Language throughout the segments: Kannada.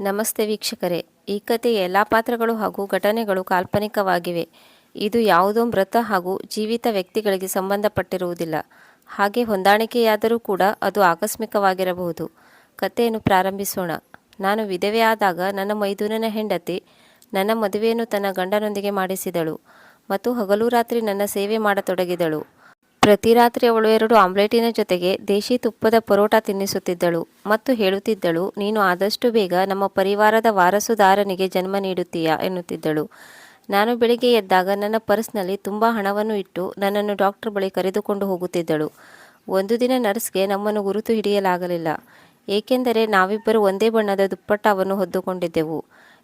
ನಮಸ್ತೆ ವೀಕ್ಷಕರೇ. ಈ ಕಥೆಯ ಎಲ್ಲ ಪಾತ್ರಗಳು ಹಾಗೂ ಘಟನೆಗಳು ಕಾಲ್ಪನಿಕವಾಗಿವೆ. ಇದು ಯಾವುದೋ ಮೃತ ಹಾಗೂ ಜೀವಿತ ವ್ಯಕ್ತಿಗಳಿಗೆ ಸಂಬಂಧಪಟ್ಟಿರುವುದಿಲ್ಲ. ಹಾಗೆ ಹೊಂದಾಣಿಕೆಯಾದರೂ ಕೂಡ ಅದು ಆಕಸ್ಮಿಕವಾಗಿರಬಹುದು. ಕಥೆಯನ್ನು ಪ್ರಾರಂಭಿಸೋಣ. ನಾನು ವಿಧವೆ ಆದಾಗ ನನ್ನ ಮೈದುನನ ಹೆಂಡತಿ ನನ್ನ ಮದುವೆಯನ್ನು ತನ್ನ ಗಂಡನೊಂದಿಗೆ ಮಾಡಿಸಿದಳು ಮತ್ತು ಹಗಲು ರಾತ್ರಿ ನನ್ನ ಸೇವೆ ಮಾಡತೊಡಗಿದಳು. ಪ್ರತಿ ರಾತ್ರಿ ಅವಳು ಎರಡು ಆಮ್ಲೆಟಿನ ಜೊತೆಗೆ ದೇಶಿ ತುಪ್ಪದ ಪರೋಟ ತಿನ್ನಿಸುತ್ತಿದ್ದಳು ಮತ್ತು ಹೇಳುತ್ತಿದ್ದಳು, ನೀನು ಆದಷ್ಟು ಬೇಗ ನಮ್ಮ ಪರಿವಾರದ ವಾರಸುದಾರನಿಗೆ ಜನ್ಮ ನೀಡುತ್ತೀಯಾ? ಎನ್ನುತ್ತಿದ್ದಳು. ನಾನು ಬೆಳಿಗ್ಗೆ ಎದ್ದಾಗ ನನ್ನ ಪರ್ಸ್ನಲ್ಲಿ ತುಂಬ ಹಣವನ್ನು ಇಟ್ಟು ನನ್ನನ್ನು ಡಾಕ್ಟರ್ ಬಳಿ ಕರೆದುಕೊಂಡು ಹೋಗುತ್ತಿದ್ದಳು. ಒಂದು ದಿನ ನರ್ಸ್ಗೆ ನಮ್ಮನ್ನು ಗುರುತು ಹಿಡಿಯಲಾಗಲಿಲ್ಲ. ಏಕೆಂದರೆ ನಾವಿಬ್ಬರು ಒಂದೇ ಬಣ್ಣದ ದುಪ್ಪಟ್ಟವನ್ನು ಹೊದ್ದುಕೊಂಡಿದ್ದೆವು.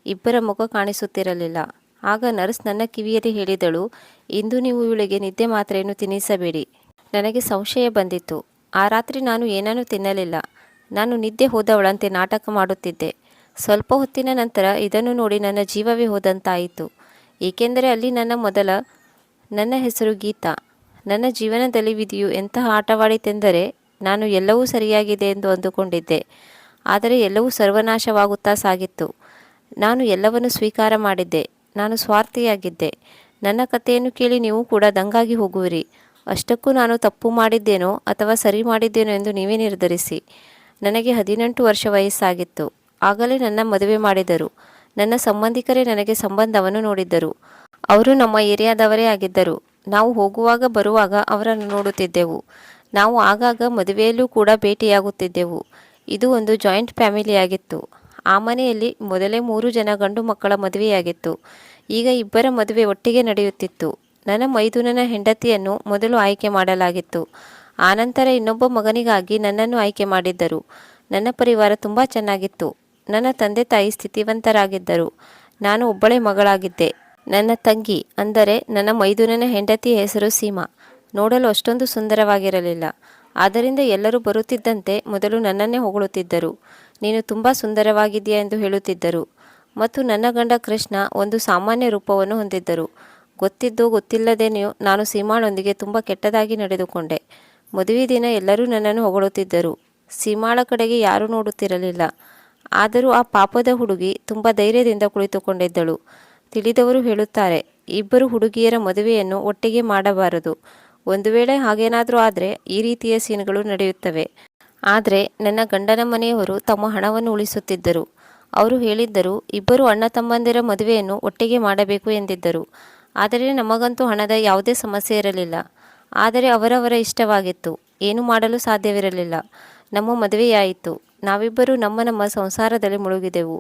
ಇಬ್ಬರ ಮುಖ ಕಾಣಿಸುತ್ತಿರಲಿಲ್ಲ. ಆಗ ನರ್ಸ್ ನನ್ನ ಕಿವಿಯಲ್ಲಿ ಹೇಳಿದಳು, ಇಂದು ನೀವು ಇವಳಿಗೆ ನಿದ್ದೆ ಮಾತ್ರೆಯನ್ನು ತಿನ್ನಿಸಬೇಡಿ. ನನಗೆ ಸಂಶಯ ಬಂದಿತ್ತು. ಆ ರಾತ್ರಿ ನಾನು ಏನನ್ನೂ ತಿನ್ನಲಿಲ್ಲ. ನಾನು ನಿದ್ದೆ ಹೋದವಳಂತೆ ನಾಟಕ ಮಾಡುತ್ತಿದ್ದೆ. ಸ್ವಲ್ಪ ಹೊತ್ತಿನ ನಂತರ ಇದನ್ನು ನೋಡಿ ನನ್ನ ಜೀವವೇ ಹೋದಂತಾಯಿತು. ಏಕೆಂದರೆ ಅಲ್ಲಿ ನನ್ನ ಮೊದಲ, ನನ್ನ ಹೆಸರು ಗೀತಾ. ನನ್ನ ಜೀವನದಲ್ಲಿ ವಿಧಿಯು ಎಂತಹ ಆಟವಾಡಿತೆಂದರೆ ನಾನು ಎಲ್ಲವೂ ಸರಿಯಾಗಿದೆ ಎಂದು ಅಂದುಕೊಂಡಿದ್ದೆ. ಆದರೆ ಎಲ್ಲವೂ ಸರ್ವನಾಶವಾಗುತ್ತಾ ಸಾಗಿತ್ತು. ನಾನು ಎಲ್ಲವನ್ನು ಸ್ವೀಕಾರ ಮಾಡಿದ್ದೆ. ನಾನು ಸ್ವಾರ್ಥಿಯಾಗಿದ್ದೆ. ನನ್ನ ಕಥೆಯನ್ನು ಕೇಳಿ ನೀವು ಕೂಡ ದಂಗಾಗಿ ಹೋಗುವಿರಿ. ಅಷ್ಟಕ್ಕೂ ನಾನು ತಪ್ಪು ಮಾಡಿದ್ದೇನೋ ಅಥವಾ ಸರಿ ಮಾಡಿದ್ದೇನೋ ಎಂದು ನೀವೇ ನಿರ್ಧರಿಸಿ. ನನಗೆ ಹದಿನೆಂಟು ವರ್ಷ ವಯಸ್ಸಾಗಿತ್ತು. ಆಗಲೇ ನನ್ನ ಮದುವೆ ಮಾಡಿದರು. ನನ್ನ ಸಂಬಂಧಿಕರೇ ನನಗೆ ಸಂಬಂಧವನ್ನು ನೋಡಿದ್ದರು. ಅವರು ನಮ್ಮ ಏರಿಯಾದವರೇ ಆಗಿದ್ದರು. ನಾವು ಹೋಗುವಾಗ ಬರುವಾಗ ಅವರನ್ನು ನೋಡುತ್ತಿದ್ದೆವು. ನಾವು ಆಗಾಗ ಮದುವೆಯಲ್ಲೂ ಕೂಡ ಭೇಟಿಯಾಗುತ್ತಿದ್ದೆವು. ಇದು ಒಂದು ಜಾಯಿಂಟ್ ಫ್ಯಾಮಿಲಿಯಾಗಿತ್ತು. ಆ ಮನೆಯಲ್ಲಿ ಮೊದಲೇ ಮೂರು ಜನ ಗಂಡು ಮಕ್ಕಳ ಮದುವೆಯಾಗಿತ್ತು. ಈಗ ಇಬ್ಬರ ಮದುವೆ ಒಟ್ಟಿಗೆ ನಡೆಯುತ್ತಿತ್ತು. ನನ್ನ ಮೈದುನನ ಹೆಂಡತಿಯನ್ನು ಮೊದಲು ಆಯ್ಕೆ ಮಾಡಲಾಗಿತ್ತು. ಆನಂತರ ಇನ್ನೊಬ್ಬ ಮಗನಿಗಾಗಿ ನನ್ನನ್ನು ಆಯ್ಕೆ ಮಾಡಿದ್ದರು. ನನ್ನ ಪರಿವಾರ ತುಂಬ ಚೆನ್ನಾಗಿತ್ತು. ನನ್ನ ತಂದೆ ತಾಯಿ ಸ್ಥಿತಿವಂತರಾಗಿದ್ದರು. ನಾನು ಒಬ್ಬಳೇ ಮಗಳಾಗಿದ್ದೆ. ನನ್ನ ತಂಗಿ ಅಂದರೆ ನನ್ನ ಮೈದುನನ ಹೆಂಡತಿಯ ಹೆಸರು ಸೀಮಾ. ನೋಡಲು ಅಷ್ಟೊಂದು ಸುಂದರವಾಗಿರಲಿಲ್ಲ. ಆದ್ದರಿಂದ ಎಲ್ಲರೂ ಬರುತ್ತಿದ್ದಂತೆ ಮೊದಲು ನನ್ನನ್ನೇ ಹೊಗಳುತ್ತಿದ್ದರು. ನೀನು ತುಂಬ ಸುಂದರವಾಗಿದೆಯಾ ಎಂದು ಹೇಳುತ್ತಿದ್ದರು. ಮತ್ತು ನನ್ನ ಗಂಡ ಕೃಷ್ಣ ಒಂದು ಸಾಮಾನ್ಯ ರೂಪವನ್ನು ಹೊಂದಿದ್ದರು. ಗೊತ್ತಿದ್ದೋ ಗೊತ್ತಿಲ್ಲದೇನೆಯೋ ನಾನು ಸೀಮಾಳೊಂದಿಗೆ ತುಂಬ ಕೆಟ್ಟದಾಗಿ ನಡೆದುಕೊಂಡೆ. ಮದುವೆ ದಿನ ಎಲ್ಲರೂ ನನ್ನನ್ನು ಹೊಗಳುತ್ತಿದ್ದರು. ಸೀಮಾಳ ಕಡೆಗೆ ಯಾರೂ ನೋಡುತ್ತಿರಲಿಲ್ಲ. ಆದರೂ ಆ ಪಾಪದ ಹುಡುಗಿ ತುಂಬ ಧೈರ್ಯದಿಂದ ಕುಳಿತುಕೊಂಡಿದ್ದಳು. ತಿಳಿದವರು ಹೇಳುತ್ತಾರೆ, ಇಬ್ಬರು ಹುಡುಗಿಯರ ಮದುವೆಯನ್ನು ಒಟ್ಟಿಗೆ ಮಾಡಬಾರದು. ಒಂದು ವೇಳೆ ಹಾಗೇನಾದರೂ ಆದರೆ ಈ ರೀತಿಯ ಸೀನ್ಗಳು ನಡೆಯುತ್ತವೆ. ಆದರೆ ನನ್ನ ಗಂಡನ ಮನೆಯವರು ತಮ್ಮ ಹಣವನ್ನು ಉಳಿಸುತ್ತಿದ್ದರು. ಅವರು ಹೇಳಿದ್ದರು, ಇಬ್ಬರು ಅಣ್ಣ ತಮ್ಮಂದಿರ ಮದುವೆಯನ್ನು ಒಟ್ಟಿಗೆ ಮಾಡಬೇಕು ಎಂದಿದ್ದರು. ಆದರೆ ನಮಗಂತೂ ಹಣದ ಯಾವುದೇ ಸಮಸ್ಯೆ ಇರಲಿಲ್ಲ. ಆದರೆ ಅವರವರ ಇಷ್ಟವಾಗಿತ್ತು. ಏನು ಮಾಡಲು ಸಾಧ್ಯವಿರಲಿಲ್ಲ. ನಮ್ಮ ಮದುವೆಯಾಯಿತು. ನಾವಿಬ್ಬರು ನಮ್ಮ ನಮ್ಮ ಸಂಸಾರದಲ್ಲಿ ಮುಳುಗಿದೆವು.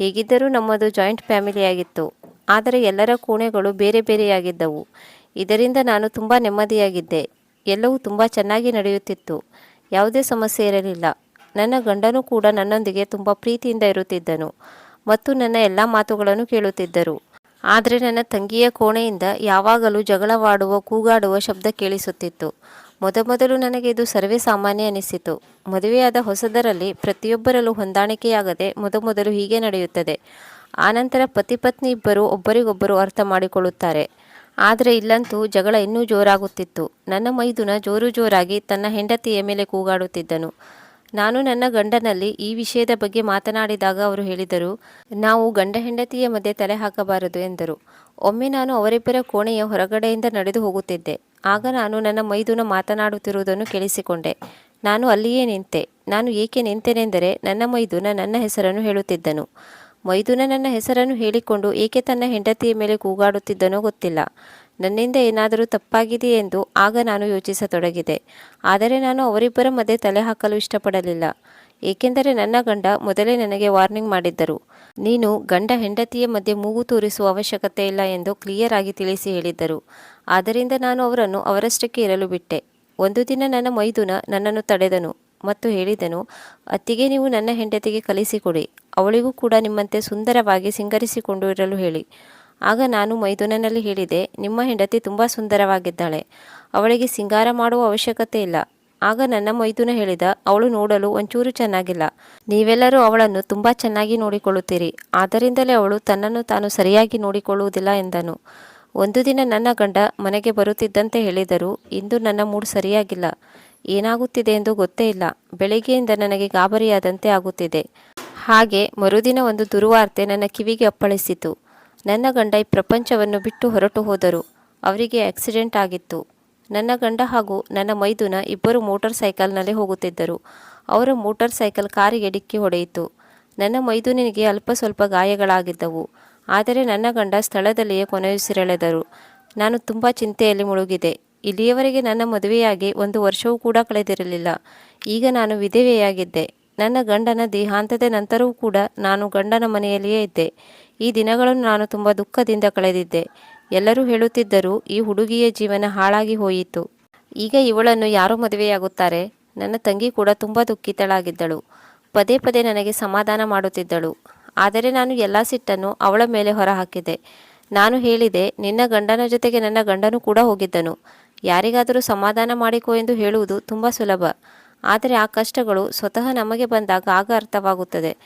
ಹೇಗಿದ್ದರೂ ನಮ್ಮದು ಜಾಯಿಂಟ್ ಫ್ಯಾಮಿಲಿಯಾಗಿತ್ತು. ಆದರೆ ಎಲ್ಲರ ಕೋಣೆಗಳು ಬೇರೆ ಬೇರೆಯಾಗಿದ್ದವು. ಇದರಿಂದ ನಾನು ತುಂಬ ನೆಮ್ಮದಿಯಾಗಿದ್ದೆ. ಎಲ್ಲವೂ ತುಂಬ ಚೆನ್ನಾಗಿ ನಡೆಯುತ್ತಿತ್ತು. ಯಾವುದೇ ಸಮಸ್ಯೆ ಇರಲಿಲ್ಲ. ನನ್ನ ಗಂಡನೂ ಕೂಡ ನನ್ನೊಂದಿಗೆ ತುಂಬ ಪ್ರೀತಿಯಿಂದ ಇರುತ್ತಿದ್ದನು ಮತ್ತು ನನ್ನ ಎಲ್ಲ ಮಾತುಗಳನ್ನು ಕೇಳುತ್ತಿದ್ದರು. ಆದರೆ ನನ್ನ ತಂಗಿಯ ಕೋಣೆಯಿಂದ ಯಾವಾಗಲೂ ಜಗಳವಾಡುವ, ಕೂಗಾಡುವ ಶಬ್ದ ಕೇಳಿಸುತ್ತಿತ್ತು. ಮೊದಮೊದಲು ನನಗೆ ಇದು ಸರ್ವೇ ಸಾಮಾನ್ಯ ಅನಿಸಿತು. ಮದುವೆಯಾದ ಹೊಸದರಲ್ಲಿ ಪ್ರತಿಯೊಬ್ಬರಲ್ಲೂ ಹೊಂದಾಣಿಕೆಯಾಗದೆ ಮೊದಮೊದಲು ಹೀಗೆ ನಡೆಯುತ್ತದೆ. ಆನಂತರ ಪತಿ ಪತ್ನಿ ಇಬ್ಬರು ಒಬ್ಬರಿಗೊಬ್ಬರು ಅರ್ಥ ಮಾಡಿಕೊಳ್ಳುತ್ತಾರೆ. ಆದರೆ ಇಲ್ಲಂತೂ ಜಗಳ ಇನ್ನೂ ಜೋರಾಗುತ್ತಿತ್ತು. ನನ್ನ ಮೈದುನ ಜೋರು ಜೋರಾಗಿ ತನ್ನ ಹೆಂಡತಿಯ ಮೇಲೆ ಕೂಗಾಡುತ್ತಿದ್ದನು. ನಾನು ನನ್ನ ಗಂಡನಲ್ಲಿ ಈ ವಿಷಯದ ಬಗ್ಗೆ ಮಾತನಾಡಿದಾಗ ಅವರು ಹೇಳಿದರು, ನಾವು ಗಂಡ ಹೆಂಡತಿಯ ಮಧ್ಯೆ ತಲೆ ಹಾಕಬಾರದು ಎಂದರು. ಒಮ್ಮೆ ನಾನು ಅವರಿಬ್ಬರ ಕೋಣೆಯ ಹೊರಗಡೆಯಿಂದ ನಡೆದು ಹೋಗುತ್ತಿದ್ದೆ. ಆಗ ನಾನು ನನ್ನ ಮೈದುನ ಮಾತನಾಡುತ್ತಿರುವುದನ್ನು ಕೇಳಿಸಿಕೊಂಡೆ. ನಾನು ಅಲ್ಲಿಯೇ ನಿಂತೆ. ನಾನು ಏಕೆ ನಿಂತೆನೆಂದರೆ ನನ್ನ ಮೈದುನ ನನ್ನ ಹೆಸರನ್ನು ಹೇಳುತ್ತಿದ್ದನು. ಮೈದುನ ನನ್ನ ಹೆಸರನ್ನು ಹೇಳಿಕೊಂಡು ಏಕೆ ತನ್ನ ಹೆಂಡತಿಯ ಮೇಲೆ ಕೂಗಾಡುತ್ತಿದ್ದನೋ ಗೊತ್ತಿಲ್ಲ. ನನ್ನಿಂದ ಏನಾದರೂ ತಪ್ಪಾಗಿದೆ ಎಂದು ಆಗ ನಾನು ಯೋಚಿಸತೊಡಗಿದೆ. ಆದರೆ ನಾನು ಅವರಿಬ್ಬರ ಮಧ್ಯೆ ತಲೆ ಹಾಕಲು ಇಷ್ಟಪಡಲಿಲ್ಲ. ಏಕೆಂದರೆ ನನ್ನ ಗಂಡ ಮೊದಲೇ ನನಗೆ ವಾರ್ನಿಂಗ್ ಮಾಡಿದ್ದರು. ನೀನು ಗಂಡ ಹೆಂಡತಿಯ ಮಧ್ಯೆ ಮೂಗು ತೋರಿಸುವ ಅವಶ್ಯಕತೆ ಇಲ್ಲ ಎಂದು ಕ್ಲಿಯರ್ ಆಗಿ ತಿಳಿಸಿ ಹೇಳಿದ್ದರು. ಆದ್ದರಿಂದ ನಾನು ಅವರನ್ನು ಅವರಷ್ಟಕ್ಕೆ ಇರಲು ಬಿಟ್ಟೆ. ಒಂದು ದಿನ ನನ್ನ ಮೈದುನ ನನ್ನನ್ನು ತಡೆದನು. ಮತ್ತು ಹೇಳಿದನು, ಅತ್ತಿಗೆ ನೀವು ನನ್ನ ಹೆಂಡತಿಗೆ ಕಲಿಸಿಕೊಡಿ, ಅವಳಿಗೂ ಕೂಡ ನಿಮ್ಮಂತೆ ಸುಂದರವಾಗಿ ಸಿಂಗರಿಸಿಕೊಂಡು ಇರಲು ಹೇಳಿ. ಆಗ ನಾನು ಮೈದುನನಲ್ಲಿ ಹೇಳಿದೆ, ನಿಮ್ಮ ಹೆಂಡತಿ ತುಂಬ ಸುಂದರವಾಗಿದ್ದಾಳೆ, ಅವಳಿಗೆ ಸಿಂಗಾರ ಮಾಡುವ ಅವಶ್ಯಕತೆ ಇಲ್ಲ. ಆಗ ನನ್ನ ಮೈದುನ ಹೇಳಿದ, ಅವಳು ನೋಡಲು ಒಂಚೂರು ಚೆನ್ನಾಗಿಲ್ಲ. ನೀವೆಲ್ಲರೂ ಅವಳನ್ನು ತುಂಬ ಚೆನ್ನಾಗಿ ನೋಡಿಕೊಳ್ಳುತ್ತೀರಿ, ಆದ್ದರಿಂದಲೇ ಅವಳು ತನ್ನನ್ನು ತಾನು ಸರಿಯಾಗಿ ನೋಡಿಕೊಳ್ಳುವುದಿಲ್ಲ ಎಂದನು. ಒಂದು ದಿನ ನನ್ನ ಗಂಡ ಮನೆಗೆ ಬರುತ್ತಿದ್ದಂತೆ ಹೇಳಿದರು, ಇಂದು ನನ್ನ ಮೂಡ್ ಸರಿಯಾಗಿಲ್ಲ. ಏನಾಗುತ್ತಿದೆ ಎಂದು ಗೊತ್ತೇ ಇಲ್ಲ. ಬೆಳಿಗ್ಗೆಯಿಂದ ನನಗೆ ಗಾಬರಿಯಾದಂತೆ ಆಗುತ್ತಿದೆ. ಹಾಗೆ ಮರುದಿನ ಒಂದು ದುರ್ವಾರ್ತೆ ನನ್ನ ಕಿವಿಗೆ ಅಪ್ಪಳಿಸಿತು. ನನ್ನ ಗಂಡ ಈ ಪ್ರಪಂಚವನ್ನು ಬಿಟ್ಟು ಹೊರಟು ಹೋದರು. ಅವರಿಗೆ ಆಕ್ಸಿಡೆಂಟ್ ಆಗಿತ್ತು. ನನ್ನ ಗಂಡ ಹಾಗೂ ನನ್ನ ಮೈದುನ ಇಬ್ಬರು ಮೋಟಾರ್ ಸೈಕಲ್ನಲ್ಲಿ ಹೋಗುತ್ತಿದ್ದರು. ಅವರ ಮೋಟಾರ್ ಸೈಕಲ್ ಕಾರಿಗೆ ಡಿಕ್ಕಿ ಹೊಡೆಯಿತು. ನನ್ನ ಮೈದುನಿಗೆ ಅಲ್ಪ ಸ್ವಲ್ಪ ಗಾಯಗಳಾಗಿದ್ದವು. ಆದರೆ ನನ್ನ ಗಂಡ ಸ್ಥಳದಲ್ಲಿಯೇ ಕೊನೆಯುಸಿರೆಳೆದರು. ನಾನು ತುಂಬ ಚಿಂತೆಯಲ್ಲಿ ಮುಳುಗಿದೆ. ಇಲ್ಲಿಯವರೆಗೆ ನನ್ನ ಮದುವೆಯಾಗಿ ಒಂದು ವರ್ಷವೂ ಕೂಡ ಕಳೆದಿರಲಿಲ್ಲ. ಈಗ ನಾನು ವಿಧವೆಯಾಗಿದ್ದೆ. ನನ್ನ ಗಂಡನ ದೇಹಾಂತದ ನಂತರವೂ ಕೂಡ ನಾನು ಗಂಡನ ಮನೆಯಲ್ಲಿಯೇ ಇದ್ದೆ. ಈ ದಿನಗಳನ್ನು ನಾನು ತುಂಬ ದುಃಖದಿಂದ ಕಳೆದಿದ್ದೆ. ಎಲ್ಲರೂ ಹೇಳುತ್ತಿದ್ದರು, ಈ ಹುಡುಗಿಯ ಜೀವನ ಹಾಳಾಗಿ ಹೋಯಿತು. ಈಗ ಇವಳನ್ನು ಯಾರು ಮದುವೆಯಾಗುತ್ತಾರೆ? ನನ್ನ ತಂಗಿ ಕೂಡ ತುಂಬ ದುಃಖಿತಳಾಗಿದ್ದಳು. ಪದೇ ಪದೇ ನನಗೆ ಸಮಾಧಾನ ಮಾಡುತ್ತಿದ್ದಳು. ಆದರೆ ನಾನು ಎಲ್ಲ ಸಿಟ್ಟನ್ನು ಅವಳ ಮೇಲೆ ಹೊರಹಾಕಿದೆ. ನಾನು ಹೇಳಿದೆ, ನಿನ್ನ ಗಂಡನ ಜೊತೆಗೆ ನನ್ನ ಗಂಡನು ಕೂಡ ಹೋಗಿದ್ದನು. ಯಾರಿಗಾದರೂ ಸಮಾಧಾನ ಮಾಡಿಕೋ ಎಂದು ಹೇಳುವುದು ತುಂಬ ಸುಲಭ. ಆದರೆ ಆ ಕಷ್ಟಗಳು ಸ್ವತಃ ನಮಗೆ ಬಂದಾಗ ಆಗ ಅರ್ಥವಾಗುತ್ತದೆ.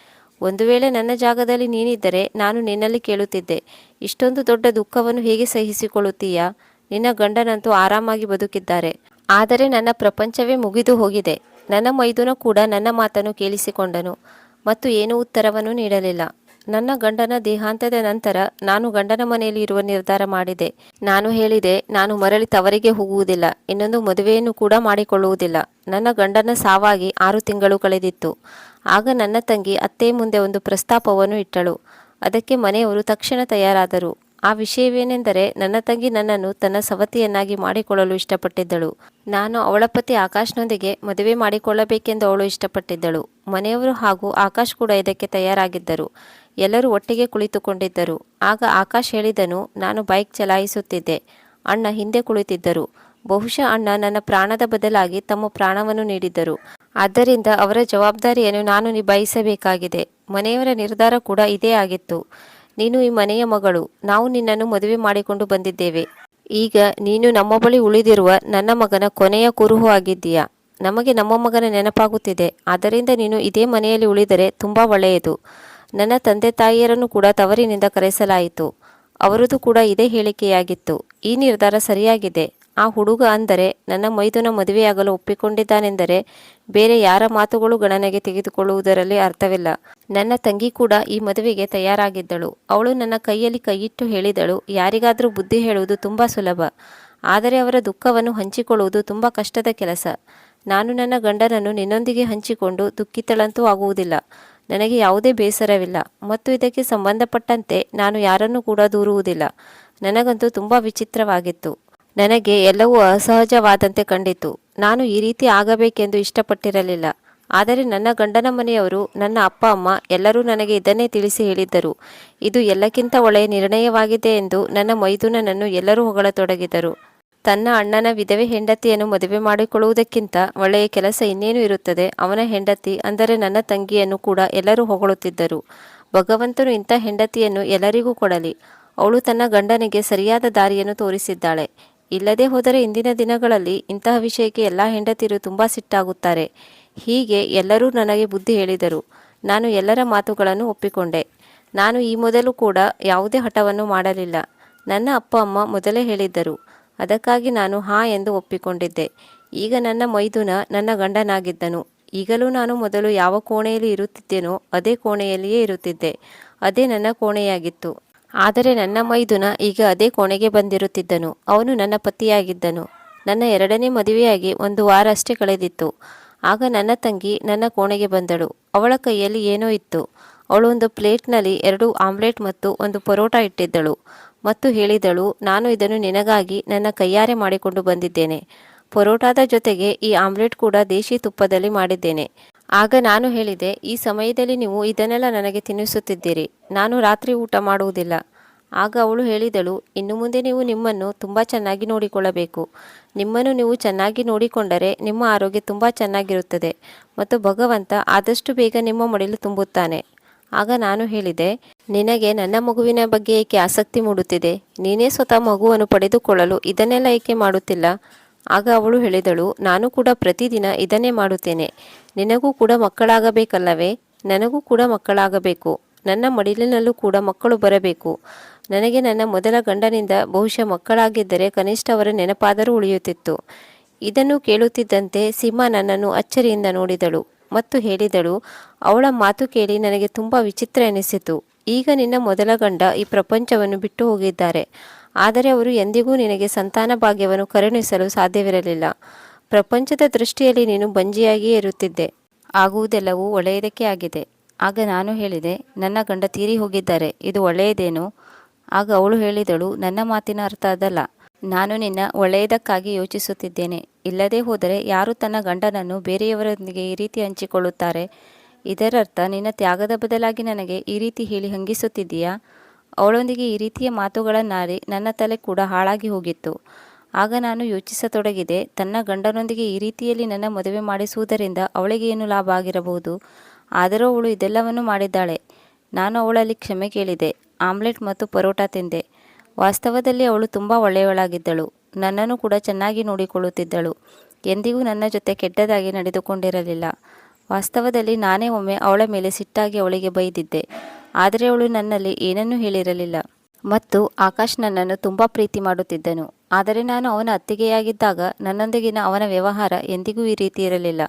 ಒಂದು ವೇಳೆ ನನ್ನ ಜಾಗದಲ್ಲಿ ನೀನಿದ್ದರೆ ನಾನು ನಿನ್ನಲ್ಲಿ ಕೇಳುತ್ತಿದ್ದೆ. ಇಷ್ಟೊಂದು ದೊಡ್ಡ ದುಃಖವನ್ನು ಹೇಗೆ ಸಹಿಸಿಕೊಳ್ಳುತ್ತೀಯಾ? ನಿನ್ನ ಗಂಡನಂತೂ ಆರಾಮಾಗಿ ಬದುಕಿದ್ದಾರೆ. ಆದರೆ ನನ್ನ ಪ್ರಪಂಚವೇ ಮುಗಿದು ಹೋಗಿದೆ. ನನ್ನ ಮೈದುನ ಕೂಡ ನನ್ನ ಮಾತನ್ನು ಕೇಳಿಸಿಕೊಂಡನು. ಮತ್ತು ಏನೂ ಉತ್ತರವನ್ನು ನೀಡಲಿಲ್ಲ. ನನ್ನ ಗಂಡನ ದೇಹಾಂತದ ನಂತರ ನಾನು ಗಂಡನ ಮನೆಯಲ್ಲಿ ಇರುವ ನಿರ್ಧಾರ ಮಾಡಿದೆ. ನಾನು ಹೇಳಿದೆ, ನಾನು ಮರಳಿ ತವರಿಗೆ ಹೋಗುವುದಿಲ್ಲ. ಇನ್ನೊಂದು ಮದುವೆಯನ್ನು ಕೂಡ ಮಾಡಿಕೊಳ್ಳುವುದಿಲ್ಲ. ನನ್ನ ಗಂಡನ ಸಾವಾಗಿ ಆರು ತಿಂಗಳು ಕಳೆದಿತ್ತು. ಆಗ ನನ್ನ ತಂಗಿ ಅತ್ತೆ ಮುಂದೆ ಒಂದು ಪ್ರಸ್ತಾಪವನ್ನು ಇಟ್ಟಳು. ಅದಕ್ಕೆ ಮನೆಯವರು ತಕ್ಷಣ ತಯಾರಾದರು. ಆ ವಿಷಯವೇನೆಂದರೆ ನನ್ನ ತಂಗಿ ನನ್ನನ್ನು ತನ್ನ ಸವತಿಯನ್ನಾಗಿ ಮಾಡಿಕೊಳ್ಳಲು ಇಷ್ಟಪಟ್ಟಿದ್ದಳು. ನಾನು ಅವಳ ಪತಿ ಆಕಾಶ್ನೊಂದಿಗೆ ಮದುವೆ ಮಾಡಿಕೊಳ್ಳಬೇಕೆಂದು ಅವಳು ಇಷ್ಟಪಟ್ಟಿದ್ದಳು. ಮನೆಯವರು ಹಾಗೂ ಆಕಾಶ್ ಕೂಡ ಇದಕ್ಕೆ ತಯಾರಾಗಿದ್ದರು. ಎಲ್ಲರೂ ಒಟ್ಟಿಗೆ ಕುಳಿತುಕೊಂಡಿದ್ದರು. ಆಗ ಆಕಾಶ್ ಹೇಳಿದನು, ನಾನು ಬೈಕ್ ಚಲಾಯಿಸುತ್ತಿದ್ದೆ. ಅಣ್ಣ ಹಿಂದೆ ಕುಳಿತಿದ್ದರು. ಬಹುಶಃ ಅಣ್ಣ ನನ್ನ ಪ್ರಾಣದ ಬದಲಾಗಿ ತಮ್ಮ ಪ್ರಾಣವನ್ನು ನೀಡಿದ್ದರು. ಆದ್ದರಿಂದ ಅವರ ಜವಾಬ್ದಾರಿಯನ್ನು ನಾನು ನಿಭಾಯಿಸಬೇಕಾಗಿದೆ. ಮನೆಯವರ ನಿರ್ಧಾರ ಕೂಡ ಇದೇ ಆಗಿತ್ತು. ನೀನು ಈ ಮನೆಯ ಮಗಳು. ನಾವು ನಿನ್ನನ್ನು ಮದುವೆ ಮಾಡಿಕೊಂಡು ಬಂದಿದ್ದೇವೆ. ಈಗ ನೀನು ನಮ್ಮ ಬಳಿ ಉಳಿದಿರುವ ನನ್ನ ಮಗನ ಕೊನೆಯ ಕುರುಹು ಆಗಿದ್ದೀಯಾ? ನಮಗೆ ನಮ್ಮ ಮಗನ ನೆನಪಾಗುತ್ತಿದೆ. ಆದ್ದರಿಂದ ನೀನು ಇದೇ ಮನೆಯಲ್ಲಿ ಉಳಿದರೆ ತುಂಬ ಒಳ್ಳೆಯದು. ನನ್ನ ತಂದೆ ತಾಯಿಯರನ್ನು ಕೂಡ ತವರಿನಿಂದ ಕರೆಸಲಾಯಿತು. ಅವರದು ಕೂಡ ಇದೇ ಹೇಳಿಕೆಯಾಗಿತ್ತು. ಈ ನಿರ್ಧಾರ ಸರಿಯಾಗಿದೆ. ಆ ಹುಡುಗ ಅಂದರೆ ನನ್ನ ಮೈದುನ ಮದುವೆಯಾಗಲು ಒಪ್ಪಿಕೊಂಡಿದ್ದಾನೆಂದರೆ ಬೇರೆ ಯಾರ ಮಾತುಗಳು ಗಣನೆಗೆ ತೆಗೆದುಕೊಳ್ಳುವುದರಲ್ಲಿ ಅರ್ಥವಿಲ್ಲ. ನನ್ನ ತಂಗಿ ಕೂಡ ಈ ಮದುವೆಗೆ ತಯಾರಾಗಿದ್ದಳು. ಅವಳು ನನ್ನ ಕೈಯಲ್ಲಿ ಕೈಯಿಟ್ಟು ಹೇಳಿದಳು. ಯಾರಿಗಾದರೂ ಬುದ್ಧಿ ಹೇಳುವುದು ತುಂಬ ಸುಲಭ. ಆದರೆ ಅವರ ದುಃಖವನ್ನು ಹಂಚಿಕೊಳ್ಳುವುದು ತುಂಬ ಕಷ್ಟದ ಕೆಲಸ. ನಾನು ನನ್ನ ಗಂಡನನ್ನು ನಿನ್ನೊಂದಿಗೆ ಹಂಚಿಕೊಂಡು ದುಃಖಿತಳಂತೂ ಆಗುವುದಿಲ್ಲ. ನನಗೆ ಯಾವುದೇ ಬೇಸರವಿಲ್ಲ. ಮತ್ತು ಇದಕ್ಕೆ ಸಂಬಂಧಪಟ್ಟಂತೆ ನಾನು ಯಾರನ್ನೂ ಕೂಡ ದೂರುವುದಿಲ್ಲ. ನನಗಂತೂ ತುಂಬ ವಿಚಿತ್ರವಾಗಿತ್ತು. ನನಗೆ ಎಲ್ಲವೂ ಅಸಹಜವಾದಂತೆ ಕಂಡಿತು. ನಾನು ಈ ರೀತಿ ಆಗಬೇಕೆಂದು ಇಷ್ಟಪಟ್ಟಿರಲಿಲ್ಲ. ಆದರೆ ನನ್ನ ಗಂಡನ ಮನೆಯವರು, ನನ್ನ ಅಪ್ಪ, ಅಮ್ಮ ಎಲ್ಲರೂ ನನಗೆ ಇದನ್ನೇ ತಿಳಿಸಿ ಹೇಳಿದ್ದರು. ಇದು ಎಲ್ಲಕ್ಕಿಂತ ಒಳ್ಳೆಯ ನಿರ್ಣಯವಾಗಿದೆ ಎಂದು ನನ್ನ ಮೈದುನನನ್ನು ಎಲ್ಲರೂ ಹೊಗಳತೊಡಗಿದರು. ತನ್ನ ಅಣ್ಣನ ವಿಧವೆ ಹೆಂಡತಿಯನ್ನು ಮದುವೆ ಮಾಡಿಕೊಳ್ಳುವುದಕ್ಕಿಂತ ಒಳ್ಳೆಯ ಕೆಲಸ ಇನ್ನೇನು ಇರುತ್ತದೆ. ಅವನ ಹೆಂಡತಿ, ಅಂದರೆ ನನ್ನ ತಂಗಿಯನ್ನು ಕೂಡ ಎಲ್ಲರೂ ಹೊಗಳುತ್ತಿದ್ದರು. ಭಗವಂತನು ಇಂಥ ಹೆಂಡತಿಯನ್ನು ಎಲ್ಲರಿಗೂ ಕೊಡಲಿ. ಅವಳು ತನ್ನ ಗಂಡನಿಗೆ ಸರಿಯಾದ ದಾರಿಯನ್ನು ತೋರಿಸಿದ್ದಾಳೆ. ಇಲ್ಲದೆ ಹೋದರೆ ಇಂದಿನ ದಿನಗಳಲ್ಲಿ ಇಂತಹ ವಿಷಯಕ್ಕೆ ಎಲ್ಲ ಹೆಂಡತಿರು ತುಂಬ ಸಿಟ್ಟಾಗುತ್ತಾರೆ. ಹೀಗೆ ಎಲ್ಲರೂ ನನಗೆ ಬುದ್ಧಿ ಹೇಳಿದರು. ನಾನು ಎಲ್ಲರ ಮಾತುಗಳನ್ನು ಒಪ್ಪಿಕೊಂಡೆ. ನಾನು ಈ ಮೊದಲು ಕೂಡ ಯಾವುದೇ ಹಠವನ್ನು ಮಾಡಲಿಲ್ಲ. ನನ್ನ ಅಪ್ಪ ಅಮ್ಮ ಮೊದಲೇ ಹೇಳಿದ್ದರು. ಅದಕ್ಕಾಗಿ ನಾನು ಹಾ ಎಂದು ಒಪ್ಪಿಕೊಂಡಿದ್ದೆ. ಈಗ ನನ್ನ ಮೈದುನ ನನ್ನ ಗಂಡನಾಗಿದ್ದನು. ಈಗಲೂ ನಾನು ಮೊದಲು ಯಾವ ಕೋಣೆಯಲ್ಲಿ ಇರುತ್ತಿದ್ದೇನೋ ಅದೇ ಕೋಣೆಯಲ್ಲಿಯೇ ಇರುತ್ತಿದ್ದೆ. ಅದೇ ನನ್ನ ಕೋಣೆಯಾಗಿತ್ತು. ಆದರೆ ನನ್ನ ಮೈದುನ ಈಗ ಅದೇ ಕೋಣೆಗೆ ಬಂದಿರುತ್ತಿದ್ದನು. ಅವನು ನನ್ನ ಪತಿಯಾಗಿದ್ದನು. ನನ್ನ ಎರಡನೇ ಮದುವೆಯಾಗಿ ಒಂದು ವಾರ ಅಷ್ಟೇ ಕಳೆದಿತ್ತು. ಆಗ ನನ್ನ ತಂಗಿ ನನ್ನ ಕೋಣೆಗೆ ಬಂದಳು. ಅವಳ ಕೈಯಲ್ಲಿ ಏನೋ ಇತ್ತು. ಅವಳು ಒಂದು ಪ್ಲೇಟ್ನಲ್ಲಿ ಎರಡು ಆಮ್ಲೆಟ್ ಮತ್ತು ಒಂದು ಪರೋಟ ಇಟ್ಟಿದ್ದಳು ಮತ್ತು ಹೇಳಿದಳು, ನಾನು ಇದನ್ನು ನಿನಗಾಗಿ ನನ್ನ ಕೈಯಾರೆ ಮಾಡಿಕೊಂಡು ಬಂದಿದ್ದೇನೆ. ಪರೋಟಾದ ಜೊತೆಗೆ ಈ ಆಮ್ಲೆಟ್ ಕೂಡ ದೇಶಿ ತುಪ್ಪದಲ್ಲಿ ಮಾಡಿದ್ದೇನೆ. ಆಗ ನಾನು ಹೇಳಿದೆ, ಈ ಸಮಯದಲ್ಲಿ ನೀವು ಇದನ್ನೆಲ್ಲ ನನಗೆ ತಿನ್ನಿಸುತ್ತಿದ್ದೀರಿ, ನಾನು ರಾತ್ರಿ ಊಟ ಮಾಡುವುದಿಲ್ಲ. ಆಗ ಅವಳು ಹೇಳಿದಳು, ಇನ್ನು ಮುಂದೆ ನೀವು ನಿಮ್ಮನ್ನು ತುಂಬ ಚೆನ್ನಾಗಿ ನೋಡಿಕೊಳ್ಳಬೇಕು. ನಿಮ್ಮನ್ನು ನೀವು ಚೆನ್ನಾಗಿ ನೋಡಿಕೊಂಡರೆ ನಿಮ್ಮ ಆರೋಗ್ಯ ತುಂಬ ಚೆನ್ನಾಗಿರುತ್ತದೆ ಮತ್ತು ಭಗವಂತ ಆದಷ್ಟು ಬೇಗ ನಿಮ್ಮ ಮಡಿಲು ತುಂಬುತ್ತಾನೆ. ಆಗ ನಾನು ಹೇಳಿದೆ, ನಿನಗೆ ನನ್ನ ಮಗುವಿನ ಬಗ್ಗೆ ಏಕೆ ಆಸಕ್ತಿ ಮೂಡುತ್ತಿದೆ? ನೀನೇ ಸ್ವತಃ ಮಗುವನ್ನು ಪಡೆದುಕೊಳ್ಳಲು ಇದನ್ನೆಲ್ಲ ಏಕೆ ಮಾಡುತ್ತಿಲ್ಲ? ಆಗ ಅವಳು ಹೇಳಿದಳು, ನಾನು ಕೂಡ ಪ್ರತಿದಿನ ಇದನ್ನೇ ಮಾಡುತ್ತೇನೆ. ನಿನಗೂ ಕೂಡ ಮಕ್ಕಳಾಗಬೇಕಲ್ಲವೇ? ನನಗೂ ಕೂಡ ಮಕ್ಕಳಾಗಬೇಕು. ನನ್ನ ಮಡಿಲಿನಲ್ಲೂ ಕೂಡ ಮಕ್ಕಳು ಬರಬೇಕು. ನನಗೆ ನನ್ನ ಮೊದಲ ಗಂಡನಿಂದ ಬಹುಶಃ ಮಕ್ಕಳಾಗಿದ್ದರೆ ಕನಿಷ್ಠ ಅವರ ನೆನಪಾದರೂ ಉಳಿಯುತ್ತಿತ್ತು. ಇದನ್ನು ಕೇಳುತ್ತಿದ್ದಂತೆ ಸಿಂಹ ನನ್ನನ್ನು ಅಚ್ಚರಿಯಿಂದ ನೋಡಿದಳು ಮತ್ತು ಹೇಳಿದಳು, ಅವಳ ಮಾತು ಕೇಳಿ ನನಗೆ ತುಂಬ ವಿಚಿತ್ರ ಎನಿಸಿತು. ಈಗ ನಿನ್ನ ಮೊದಲ ಗಂಡ ಈ ಪ್ರಪಂಚವನ್ನು ಬಿಟ್ಟು ಹೋಗಿದ್ದಾರೆ. ಆದರೆ ಅವರು ಎಂದಿಗೂ ನಿನಗೆ ಸಂತಾನ ಭಾಗ್ಯವನ್ನು ಕರುಣಿಸಲು ಸಾಧ್ಯವಿರಲಿಲ್ಲ. ಪ್ರಪಂಚದ ದೃಷ್ಟಿಯಲ್ಲಿ ನೀನು ಬಂಜಿಯಾಗಿಯೇ ಇರುತ್ತಿದ್ದೆ. ಆಗುವುದೆಲ್ಲವೂ ಒಳ್ಳೆಯದಕ್ಕೆ ಆಗಿದೆ. ಆಗ ನಾನು ಹೇಳಿದೆ, ನನ್ನ ಗಂಡ ತೀರಿ ಹೋಗಿದ್ದಾರೆ, ಇದು ಒಳ್ಳೆಯದೇನು? ಆಗ ಅವಳು ಹೇಳಿದಳು, ನನ್ನ ಮಾತಿನ ಅರ್ಥ ಅದಲ್ಲ. ನಾನು ನಿನ್ನ ಒಳ್ಳೆಯದಕ್ಕಾಗಿ ಯೋಚಿಸುತ್ತಿದ್ದೇನೆ. ಇಲ್ಲದೇ ಹೋದರೆ ಯಾರು ತನ್ನ ಗಂಡನನ್ನು ಬೇರೆಯವರೊಂದಿಗೆ ಈ ರೀತಿ ಹಂಚಿಕೊಳ್ಳುತ್ತಾರೆ? ಇದರರ್ಥ, ನಿನ್ನ ತ್ಯಾಗದ ಬದಲಾಗಿ ನನಗೆ ಈ ರೀತಿ ಹೇಳಿ ಹಂಗಿಸುತ್ತಿದ್ದೀಯಾ? ಅವಳೊಂದಿಗೆ ಈ ರೀತಿಯ ಮಾತುಗಳನ್ನಾರಿ ನನ್ನ ತಲೆ ಕೂಡ ಹಾಳಾಗಿ ಹೋಗಿತ್ತು. ಆಗ ನಾನು ಯೋಚಿಸತೊಡಗಿದೆ ತನ್ನ ಗಂಡನೊಂದಿಗೆ ಈ ರೀತಿಯಲ್ಲಿ ನನ್ನ ಮದುವೆ ಮಾಡಿಸುವುದರಿಂದ ಅವಳಿಗೆ ಏನು ಲಾಭ ಆಗಿರಬಹುದು? ಆದರೂ ಅವಳು ಇದೆಲ್ಲವನ್ನು ಮಾಡಿದ್ದಾಳೆ. ನಾನು ಅವಳಲ್ಲಿ ಕ್ಷಮೆ ಕೇಳಿದೆ, ಆಮ್ಲೆಟ್ ಮತ್ತು ಪರೋಟ ತಿಂದೆ. ವಾಸ್ತವದಲ್ಲಿ ಅವಳು ತುಂಬ ಒಳ್ಳೆಯವಳಾಗಿದ್ದಳು. ನನ್ನನ್ನು ಕೂಡ ಚೆನ್ನಾಗಿ ನೋಡಿಕೊಳ್ಳುತ್ತಿದ್ದಳು. ಎಂದಿಗೂ ನನ್ನ ಜೊತೆ ಕೆಟ್ಟದಾಗಿ ನಡೆದುಕೊಂಡಿರಲಿಲ್ಲ. ವಾಸ್ತವದಲ್ಲಿ ನಾನೇ ಒಮ್ಮೆ ಅವಳ ಮೇಲೆ ಸಿಟ್ಟಾಗಿ ಅವಳಿಗೆ ಬೈದಿದ್ದೆ. ಆದರೆ ಅವಳು ನನ್ನಲ್ಲಿ ಏನನ್ನೂ ಹೇಳಿರಲಿಲ್ಲ. ಮತ್ತು ಆಕಾಶ್ ನನ್ನನ್ನು ತುಂಬ ಪ್ರೀತಿ ಮಾಡುತ್ತಿದ್ದನು. ಆದರೆ ನಾನು ಅವನ ಅತ್ತಿಗೆಯಾಗಿದ್ದಾಗ ನನ್ನೊಂದಿಗಿನ ಅವನ ವ್ಯವಹಾರ ಎಂದಿಗೂ ಈ ರೀತಿ ಇರಲಿಲ್ಲ.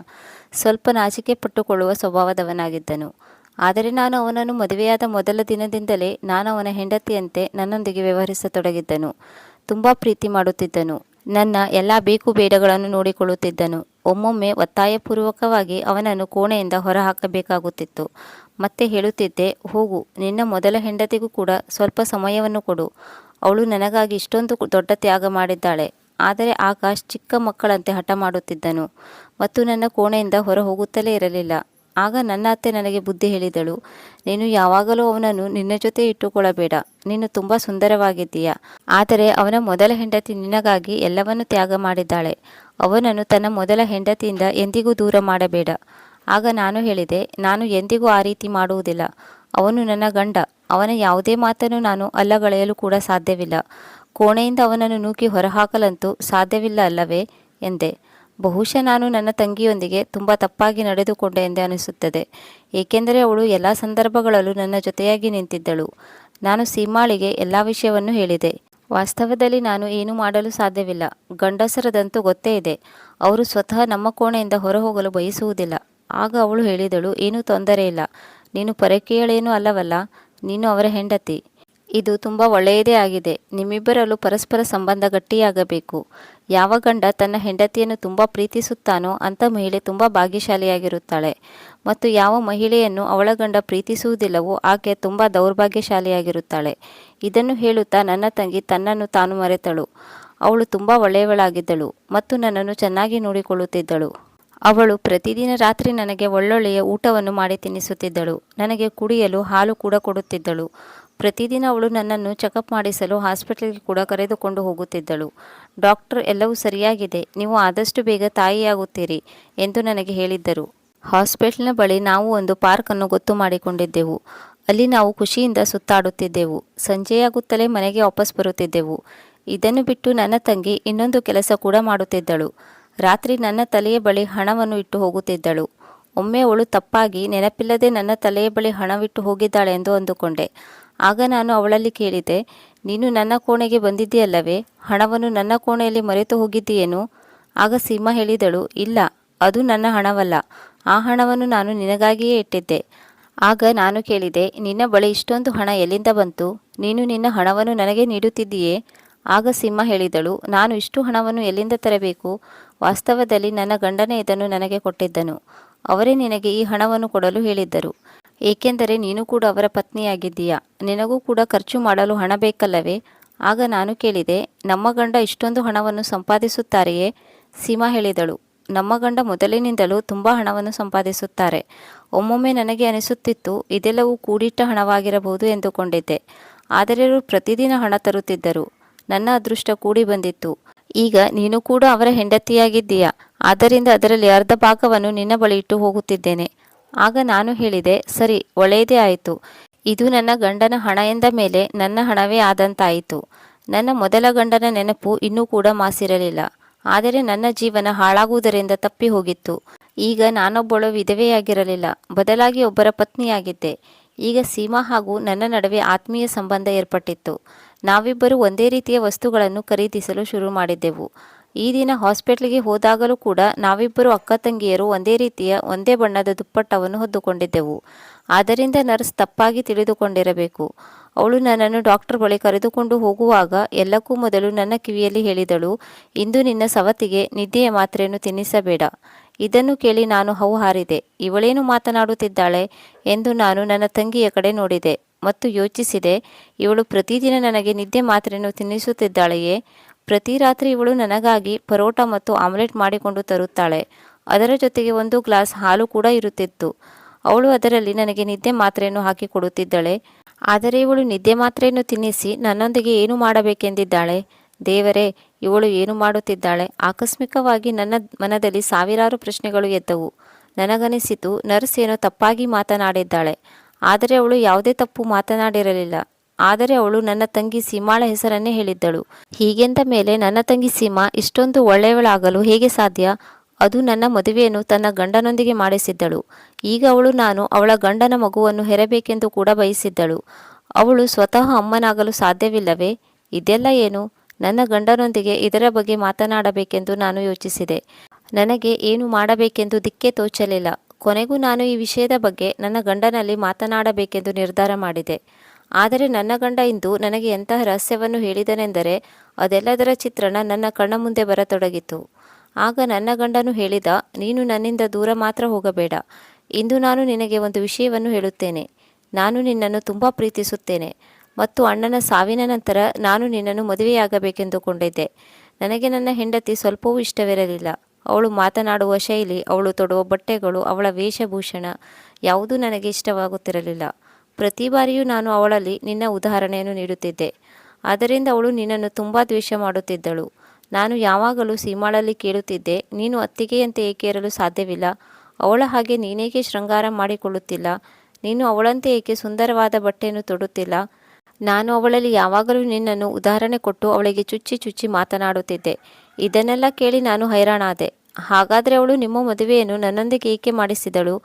ಸ್ವಲ್ಪ ನಾಚಿಕೆ ಪಟ್ಟುಕೊಳ್ಳುವ ಸ್ವಭಾವದವನಾಗಿದ್ದನು. ಆದರೆ ನಾನು ಅವನನ್ನು ಮದುವೆಯಾದ ಮೊದಲ ದಿನದಿಂದಲೇ ನಾನು ಅವನ ಹೆಂಡತಿಯಂತೆ ನನ್ನೊಂದಿಗೆ ವ್ಯವಹರಿಸತೊಡಗಿದ್ದನು. ತುಂಬ ಪ್ರೀತಿ ಮಾಡುತ್ತಿದ್ದನು. ನನ್ನ ಎಲ್ಲ ಬೇಕು ಬೇಡಗಳನ್ನು ನೋಡಿಕೊಳ್ಳುತ್ತಿದ್ದನು. ಒಮ್ಮೊಮ್ಮೆ ಒತ್ತಾಯಪೂರ್ವಕವಾಗಿ ಅವನನ್ನು ಕೋಣೆಯಿಂದ ಹೊರಹಾಕಬೇಕಾಗುತ್ತಿತ್ತು. ಮತ್ತೆ ಹೇಳುತ್ತಿದ್ದೆ, ಹೋಗು, ನಿನ್ನ ಮೊದಲ ಹೆಂಡತಿಗೂ ಕೂಡ ಸ್ವಲ್ಪ ಸಮಯವನ್ನು ಕೊಡು. ಅವಳು ನನಗಾಗಿ ಇಷ್ಟೊಂದು ದೊಡ್ಡ ತ್ಯಾಗ ಮಾಡಿದ್ದಾಳೆ. ಆದರೆ ಆಕಾಶ್ ಚಿಕ್ಕ ಮಕ್ಕಳಂತೆ ಹಠ ಮಾಡುತ್ತಿದ್ದನು. ಮತ್ತು ನನ್ನ ಕೋಣೆಯಿಂದ ಹೊರ ಹೋಗುತ್ತಲೇ ಇರಲಿಲ್ಲ. ಆಗ ನನ್ನ ಅತ್ತೆ ನನಗೆ ಬುದ್ಧಿ ಹೇಳಿದಳು, ನೀನು ಯಾವಾಗಲೂ ಅವನನ್ನು ನಿನ್ನ ಜೊತೆ ಇಟ್ಟುಕೊಳ್ಳಬೇಡ. ನೀನು ತುಂಬ ಸುಂದರವಾಗಿದ್ದೀಯ. ಆದರೆ ಅವನ ಮೊದಲ ಹೆಂಡತಿ ನಿನಗಾಗಿ ಎಲ್ಲವನ್ನು ತ್ಯಾಗ ಮಾಡಿದ್ದಾಳೆ. ಅವನನ್ನು ತನ್ನ ಮೊದಲ ಹೆಂಡತಿಯಿಂದ ಎಂದಿಗೂ ದೂರ ಮಾಡಬೇಡ. ಆಗ ನಾನು ಹೇಳಿದೆ, ನಾನು ಎಂದಿಗೂ ಆ ರೀತಿ ಮಾಡುವುದಿಲ್ಲ. ಅವನು ನನ್ನ ಗಂಡ. ಅವನ ಯಾವುದೇ ಮಾತನ್ನು ನಾನು ಅಲ್ಲಗಳೆಯಲು ಕೂಡ ಸಾಧ್ಯವಿಲ್ಲ. ಕೋಣೆಯಿಂದ ಅವನನ್ನು ನೂಕಿ ಹೊರಹಾಕಲಂತೂ ಸಾಧ್ಯವಿಲ್ಲ ಅಲ್ಲವೇ? ಎಂದೆ. ಬಹುಶಃ ನಾನು ನನ್ನ ತಂಗಿಯೊಂದಿಗೆ ತುಂಬ ತಪ್ಪಾಗಿ ನಡೆದುಕೊಂಡೆ ಎಂದೇ ಅನಿಸುತ್ತದೆ. ಏಕೆಂದರೆ ಅವಳು ಎಲ್ಲ ಸಂದರ್ಭಗಳಲ್ಲೂ ನನ್ನ ಜೊತೆಯಾಗಿ ನಿಂತಿದ್ದಳು. ನಾನು ಸೀಮಾಳಿಗೆ ಎಲ್ಲ ವಿಷಯವನ್ನು ಹೇಳಿದೆ. ವಾಸ್ತವದಲ್ಲಿ ನಾನು ಏನು ಮಾಡಲು ಸಾಧ್ಯವಿಲ್ಲ. ಗಂಡಸರದಂತೂ ಗೊತ್ತೇ ಇದೆ. ಅವರು ಸ್ವತಃ ನಮ್ಮ ಕೋಣೆಯಿಂದ ಹೊರಹೋಗಲು ಬಯಸುವುದಿಲ್ಲ. ಆಗ ಅವಳು ಹೇಳಿದಳು, ಏನೂ ತೊಂದರೆ ಇಲ್ಲ. ನೀನು ಪರಕೀಯಳೇನೂ ಅಲ್ಲವಲ್ಲ. ನೀನು ಅವರ ಹೆಂಡತಿ. ಇದು ತುಂಬ ಒಳ್ಳೆಯದೇ ಆಗಿದೆ. ನಿಮ್ಮಿಬ್ಬರಲ್ಲೂ ಪರಸ್ಪರ ಸಂಬಂಧ ಗಟ್ಟಿಯಾಗಬೇಕು. ಯಾವ ಗಂಡ ತನ್ನ ಹೆಂಡತಿಯನ್ನು ತುಂಬ ಪ್ರೀತಿಸುತ್ತಾನೋ ಅಂತ ಮಹಿಳೆ ತುಂಬ ಭಾಗ್ಯಶಾಲಿಯಾಗಿರುತ್ತಾಳೆ. ಮತ್ತು ಯಾವ ಮಹಿಳೆಯನ್ನು ಅವಳ ಗಂಡ ಪ್ರೀತಿಸುವುದಿಲ್ಲವೋ ಆಕೆ ತುಂಬ ದೌರ್ಭಾಗ್ಯಶಾಲಿಯಾಗಿರುತ್ತಾಳೆ. ಇದನ್ನು ಹೇಳುತ್ತಾ ನನ್ನ ತಂಗಿ ತನ್ನನ್ನು ತಾನು ಮರೆತಳು. ಅವಳು ತುಂಬ ಒಳ್ಳೆಯವಳಾಗಿದ್ದಳು ಮತ್ತು ನನ್ನನ್ನು ಚೆನ್ನಾಗಿ ನೋಡಿಕೊಳ್ಳುತ್ತಿದ್ದಳು. ಅವಳು ಪ್ರತಿದಿನ ರಾತ್ರಿ ನನಗೆ ಒಳ್ಳೊಳ್ಳೆಯ ಊಟವನ್ನು ಮಾಡಿ ತಿನ್ನಿಸುತ್ತಿದ್ದಳು. ನನಗೆ ಕುಡಿಯಲು ಹಾಲು ಕೂಡ ಕೊಡುತ್ತಿದ್ದಳು. ಪ್ರತಿದಿನ ಅವಳು ನನ್ನನ್ನು ಚೆಕಪ್ ಮಾಡಿಸಲು ಹಾಸ್ಪಿಟಲ್ಗೆ ಕೂಡ ಕರೆದುಕೊಂಡು ಹೋಗುತ್ತಿದ್ದಳು. ಡಾಕ್ಟರ್, ಎಲ್ಲವೂ ಸರಿಯಾಗಿದೆ. ನೀವು ಆದಷ್ಟು ಬೇಗ ತಾಯಿಯಾಗುತ್ತೀರಿ ಎಂದು ನನಗೆ ಹೇಳಿದ್ದರು. ಹಾಸ್ಪಿಟಲ್ನ ಬಳಿ ನಾವು ಒಂದು ಪಾರ್ಕನ್ನು ಗೊತ್ತು ಮಾಡಿಕೊಂಡಿದ್ದೆವು. ಅಲ್ಲಿ ನಾವು ಖುಷಿಯಿಂದ ಸುತ್ತಾಡುತ್ತಿದ್ದೆವು. ಸಂಜೆಯಾಗುತ್ತಲೇ ಮನೆಗೆ ವಾಪಸ್ ಬರುತ್ತಿದ್ದೆವು. ಇದನ್ನು ಬಿಟ್ಟು ನನ್ನ ತಂಗಿ ಇನ್ನೊಂದು ಕೆಲಸ ಕೂಡ ಮಾಡುತ್ತಿದ್ದಳು. ರಾತ್ರಿ ನನ್ನ ತಲೆಯ ಬಳಿ ಹಣವನ್ನು ಇಟ್ಟು ಹೋಗುತ್ತಿದ್ದಳು. ಒಮ್ಮೆ ಅವಳು ತಪ್ಪಾಗಿ, ನೆನಪಿಲ್ಲದೆ ನನ್ನ ತಲೆಯ ಬಳಿ ಹಣವಿಟ್ಟು ಹೋಗಿದ್ದಾಳೆ ಎಂದು ಅಂದುಕೊಂಡೆ. ಆಗ ನಾನು ಅವಳಲ್ಲಿ ಕೇಳಿದೆ, ನೀನು ನನ್ನ ಕೋಣೆಗೆ ಬಂದಿದ್ದೀಯಲ್ಲವೇ? ಹಣವನ್ನು ನನ್ನ ಕೋಣೆಯಲ್ಲಿ ಮರೆತು ಹೋಗಿದ್ದೀಯೇನು? ಆಗ ಸೀಮಾ ಹೇಳಿದಳು, ಇಲ್ಲ, ಅದು ನನ್ನ ಹಣವಲ್ಲ. ಆ ಹಣವನ್ನು ನಾನು ನಿನಗಾಗಿಯೇ ಇಟ್ಟಿದ್ದೆ. ಆಗ ನಾನು ಕೇಳಿದೆ, ನಿನ್ನ ಬಳಿ ಇಷ್ಟೊಂದು ಹಣ ಎಲ್ಲಿಂದ ಬಂತು? ನೀನು ನಿನ್ನ ಹಣವನ್ನು ನನಗೆ ನೀಡುತ್ತಿದ್ದೀಯೇ? ಆಗ ಸಿಂಹ ಹೇಳಿದಳು, ನಾನು ಇಷ್ಟು ಹಣವನ್ನು ಎಲ್ಲಿಂದ ತರಬೇಕು? ವಾಸ್ತವದಲ್ಲಿ ನನ್ನ ಗಂಡನೇ ಇದನ್ನು ನನಗೆ ಕೊಟ್ಟಿದ್ದನು. ಅವರೇ ನಿನಗೆ ಈ ಹಣವನ್ನು ಕೊಡಲು ಹೇಳಿದ್ದರು. ಏಕೆಂದರೆ ನೀನು ಕೂಡ ಅವರ ಪತ್ನಿಯಾಗಿದ್ದೀಯಾ? ನಿನಗೂ ಕೂಡ ಖರ್ಚು ಮಾಡಲು ಹಣ ಬೇಕಲ್ಲವೇ? ಆಗ ನಾನು ಕೇಳಿದೆ, ನಮ್ಮ ಗಂಡ ಇಷ್ಟೊಂದು ಹಣವನ್ನು ಸಂಪಾದಿಸುತ್ತಾರೆಯೇ? ಸೀಮಾ ಹೇಳಿದಳು, ನಮ್ಮ ಗಂಡ ಮೊದಲಿನಿಂದಲೂ ತುಂಬ ಹಣವನ್ನು ಸಂಪಾದಿಸುತ್ತಾರೆ. ಒಮ್ಮೊಮ್ಮೆ ನನಗೆ ಅನಿಸುತ್ತಿತ್ತು, ಇದೆಲ್ಲವೂ ಕೂಡಿಟ್ಟ ಹಣವಾಗಿರಬಹುದು ಎಂದುಕೊಂಡಿದ್ದೆ. ಆದರೆ ಅವರು ಪ್ರತಿದಿನ ಹಣ ತರುತ್ತಿದ್ದರು. ನನ್ನ ಅದೃಷ್ಟ ಕೂಡಿ ಬಂದಿತ್ತು. ಈಗ ನೀನು ಕೂಡ ಅವರ ಹೆಂಡತಿಯಾಗಿದ್ದೀಯಾ? ಆದ್ದರಿಂದ ಅದರಲ್ಲಿ ಅರ್ಧ ಭಾಗವನ್ನು ನಿನ್ನ ಬಳಿ ಇಟ್ಟು ಹೋಗುತ್ತಿದ್ದೇನೆ. ಆಗ ನಾನು ಹೇಳಿದೆ, ಸರಿ, ಒಳ್ಳೆಯದೇ ಆಯಿತು. ಇದು ನನ್ನ ಗಂಡನ ಹಣ ಎಂದ ಮೇಲೆ ನನ್ನ ಹಣವೇ ಆದಂತಾಯಿತು. ನನ್ನ ಮೊದಲ ಗಂಡನ ನೆನಪು ಇನ್ನೂ ಕೂಡ ಮಾಸಿರಲಿಲ್ಲ. ಆದರೆ ನನ್ನ ಜೀವನ ಹಾಳಾಗುವುದರಿಂದ ತಪ್ಪಿ ಹೋಗಿತ್ತು. ಈಗ ನಾನೊಬ್ಬಳು ವಿಧವೆಯಾಗಿರಲಿಲ್ಲ. ಬದಲಾಗಿ ಒಬ್ಬರ ಪತ್ನಿಯಾಗಿದ್ದೆ. ಈಗ ಸೀಮಾ ಹಾಗೂ ನನ್ನ ನಡುವೆ ಆತ್ಮೀಯ ಸಂಬಂಧ ಏರ್ಪಟ್ಟಿತ್ತು. ನಾವಿಬ್ಬರು ಒಂದೇ ರೀತಿಯ ವಸ್ತುಗಳನ್ನು ಖರೀದಿಸಲು ಶುರು ಮಾಡಿದ್ದೆವು. ಈ ದಿನ ಹಾಸ್ಪಿಟ್ಲಿಗೆ ಹೋದಾಗಲೂ ಕೂಡ ನಾವಿಬ್ಬರು ಅಕ್ಕ ತಂಗಿಯರು ಒಂದೇ ರೀತಿಯ ಒಂದೇ ಬಣ್ಣದ ದುಪ್ಪಟ್ಟವನ್ನು ಹೊದ್ದುಕೊಂಡಿದ್ದೆವು. ಆದ್ದರಿಂದ ನರ್ಸ್ ತಪ್ಪಾಗಿ ತಿಳಿದುಕೊಂಡಿರಬೇಕು. ಅವಳು ನನ್ನನ್ನು ಡಾಕ್ಟರ್ ಬಳಿ ಕರೆದುಕೊಂಡು ಹೋಗುವಾಗ ಎಲ್ಲಕ್ಕೂ ಮೊದಲು ನನ್ನ ಕಿವಿಯಲ್ಲಿ ಹೇಳಿದಳು, ಇಂದು ನಿನ್ನ ಸವತಿಗೆ ನಿದ್ದೆಯ ಮಾತ್ರೆಯನ್ನು ತಿನ್ನಿಸಬೇಡ. ಇದನ್ನು ಕೇಳಿ ನಾನು ಹೌಹಾರಿದೆ. ಇವಳೇನು ಮಾತನಾಡುತ್ತಿದ್ದಾಳೆ? ಎಂದು ನಾನು ನನ್ನ ತಂಗಿಯ ಕಡೆ ನೋಡಿದೆ. ಮತ್ತು ಯೋಚಿಸಿದೆ, ಇವಳು ಪ್ರತಿದಿನ ನನಗೆ ನಿದ್ದೆ ಮಾತ್ರೆಯನ್ನು ತಿನ್ನಿಸುತ್ತಿದ್ದಾಳೆಯೇ? ಪ್ರತಿ ರಾತ್ರಿ ಇವಳು ನನಗಾಗಿ ಪರೋಟ ಮತ್ತು ಆಮ್ಲೆಟ್ ಮಾಡಿಕೊಂಡು ತರುತ್ತಾಳೆ. ಅದರ ಜೊತೆಗೆ ಒಂದು ಗ್ಲಾಸ್ ಹಾಲು ಕೂಡ ಇರುತ್ತಿತ್ತು. ಅವಳು ಅದರಲ್ಲಿ ನನಗೆ ನಿದ್ದೆ ಮಾತ್ರೆಯನ್ನು ಹಾಕಿ ಕೊಡುತ್ತಿದ್ದಾಳೆ. ಆದರೆ ಇವಳು ನಿದ್ದೆ ಮಾತ್ರೆಯನ್ನು ತಿನ್ನಿಸಿ ನನ್ನೊಂದಿಗೆ ಏನು ಮಾಡಬೇಕೆಂದಿದ್ದಾಳೆ? ದೇವರೇ, ಇವಳು ಏನು ಮಾಡುತ್ತಿದ್ದಾಳೆ? ಆಕಸ್ಮಿಕವಾಗಿ ನನ್ನ ಮನದಲ್ಲಿ ಸಾವಿರಾರು ಪ್ರಶ್ನೆಗಳು ಎದ್ದವು. ನನಗನಿಸಿತು ನರ್ಸ್ ಏನೋ ತಪ್ಪಾಗಿ ಮಾತನಾಡಿದ್ದಾಳೆ. ಆದರೆ ಅವಳು ಯಾವುದೇ ತಪ್ಪು ಮಾತನಾಡಿರಲಿಲ್ಲ. ಆದರೆ ಅವಳು ನನ್ನ ತಂಗಿ ಸೀಮಾಳ ಹೆಸರನ್ನೇ ಹೇಳಿದ್ದಳು. ಹೀಗೆಂದ ಮೇಲೆ ನನ್ನ ತಂಗಿ ಸೀಮಾ ಇಷ್ಟೊಂದು ಒಳ್ಳೆಯವಳಾಗಲು ಹೇಗೆ ಸಾಧ್ಯ? ಅದು ನನ್ನ ಮದುವೆಯನ್ನು ತನ್ನ ಗಂಡನೊಂದಿಗೆ ಮಾಡಿಸಿದ್ದಳು. ಈಗ ಅವಳು ನಾನು ಅವಳ ಗಂಡನ ಮಗುವನ್ನು ಹೆರಬೇಕೆಂದು ಕೂಡ ಬಯಸಿದ್ದಳು. ಅವಳು ಸ್ವತಃ ಅಮ್ಮನಾಗಲು ಸಾಧ್ಯವಿಲ್ಲವೇ? ಇದೆಲ್ಲ ಏನು? ನನ್ನ ಗಂಡನೊಂದಿಗೆ ಇದರ ಬಗ್ಗೆ ಮಾತನಾಡಬೇಕೆಂದು ನಾನು ಯೋಚಿಸಿದೆ. ನನಗೆ ಏನು ಮಾಡಬೇಕೆಂದು ದಿಕ್ಕೇ ತೋಚಲಿಲ್ಲ. ಕೊನೆಗೂ ನಾನು ಈ ವಿಷಯದ ಬಗ್ಗೆ ನನ್ನ ಗಂಡನಲ್ಲಿ ಮಾತನಾಡಬೇಕೆಂದು ನಿರ್ಧಾರ ಮಾಡಿದೆ. ಆದರೆ ನನ್ನ ಗಂಡ ಇಂದು ನನಗೆ ಎಂತಹ ರಹಸ್ಯವನ್ನು ಹೇಳಿದನೆಂದರೆ ಅದೆಲ್ಲದರ ಚಿತ್ರಣ ನನ್ನ ಕಣ್ಣ ಮುಂದೆ ಬರತೊಡಗಿತು. ಆಗ ನನ್ನ ಗಂಡನು ಹೇಳಿದ, ನೀನು ನನ್ನಿಂದ ದೂರ ಮಾತ್ರ ಹೋಗಬೇಡ. ಇಂದು ನಾನು ನಿನಗೆ ಒಂದು ವಿಷಯವನ್ನು ಹೇಳುತ್ತೇನೆ. ನಾನು ನಿನ್ನನ್ನು ತುಂಬ ಪ್ರೀತಿಸುತ್ತೇನೆ. ಮತ್ತು ಅಣ್ಣನ ಸಾವಿನ ನಂತರ ನಾನು ನಿನ್ನನ್ನು ಮದುವೆಯಾಗಬೇಕೆಂದುಕೊಂಡಿದ್ದೆ. ನನಗೆ ನನ್ನ ಹೆಂಡತಿ ಸ್ವಲ್ಪವೂ ಇಷ್ಟವಿರಲಿಲ್ಲ. ಅವಳು ಮಾತನಾಡುವ ಶೈಲಿ, ಅವಳು ತೊಡುವ ಬಟ್ಟೆಗಳು, ಅವಳ ವೇಷಭೂಷಣ ಯಾವುದೂ ನನಗೆ ಇಷ್ಟವಾಗುತ್ತಿರಲಿಲ್ಲ. ಪ್ರತಿ ಬಾರಿಯೂ ನಾನು ಅವಳಲ್ಲಿ ನಿನ್ನ ಉದಾಹರಣೆಯನ್ನು ನೀಡುತ್ತಿದ್ದೆ. ಆದ್ದರಿಂದ ಅವಳು ನಿನ್ನನ್ನು ತುಂಬ ದ್ವೇಷ ಮಾಡುತ್ತಿದ್ದಳು. ನಾನು ಯಾವಾಗಲೂ ಸೀಮಾಳಲ್ಲಿ ಕೇಳುತ್ತಿದ್ದೆ, ನೀನು ಅತ್ತಿಗೆಯಂತೆ ಏಕೆ ಇರಲು ಸಾಧ್ಯವಿಲ್ಲ? ಅವಳ ಹಾಗೆ ನೀನೇಕೆ ಶೃಂಗಾರ ಮಾಡಿಕೊಳ್ಳುತ್ತಿಲ್ಲ? ನೀನು ಅವಳಂತೆ ಏಕೆ ಸುಂದರವಾದ ಬಟ್ಟೆಯನ್ನು ತೊಡುತ್ತಿಲ್ಲ? ನಾನು ಅವಳಲ್ಲಿ ಯಾವಾಗಲೂ ನಿನ್ನನ್ನು ಉದಾಹರಣೆ ಕೊಟ್ಟು ಅವಳಿಗೆ ಚುಚ್ಚಿ ಚುಚ್ಚಿ ಮಾತನಾಡುತ್ತಿದ್ದೆ. ಇದನ್ನೆಲ್ಲ ಕೇಳಿ ನಾನು ಹೈರಾಣಾದೆ. ಹಾಗಾದರೆ ಅವಳು ನಿಮ್ಮ ಮದುವೆಯನ್ನು ನನ್ನೊಂದಿಗೆ ಏಕೆ ಮಾಡಿಸಿದಳು.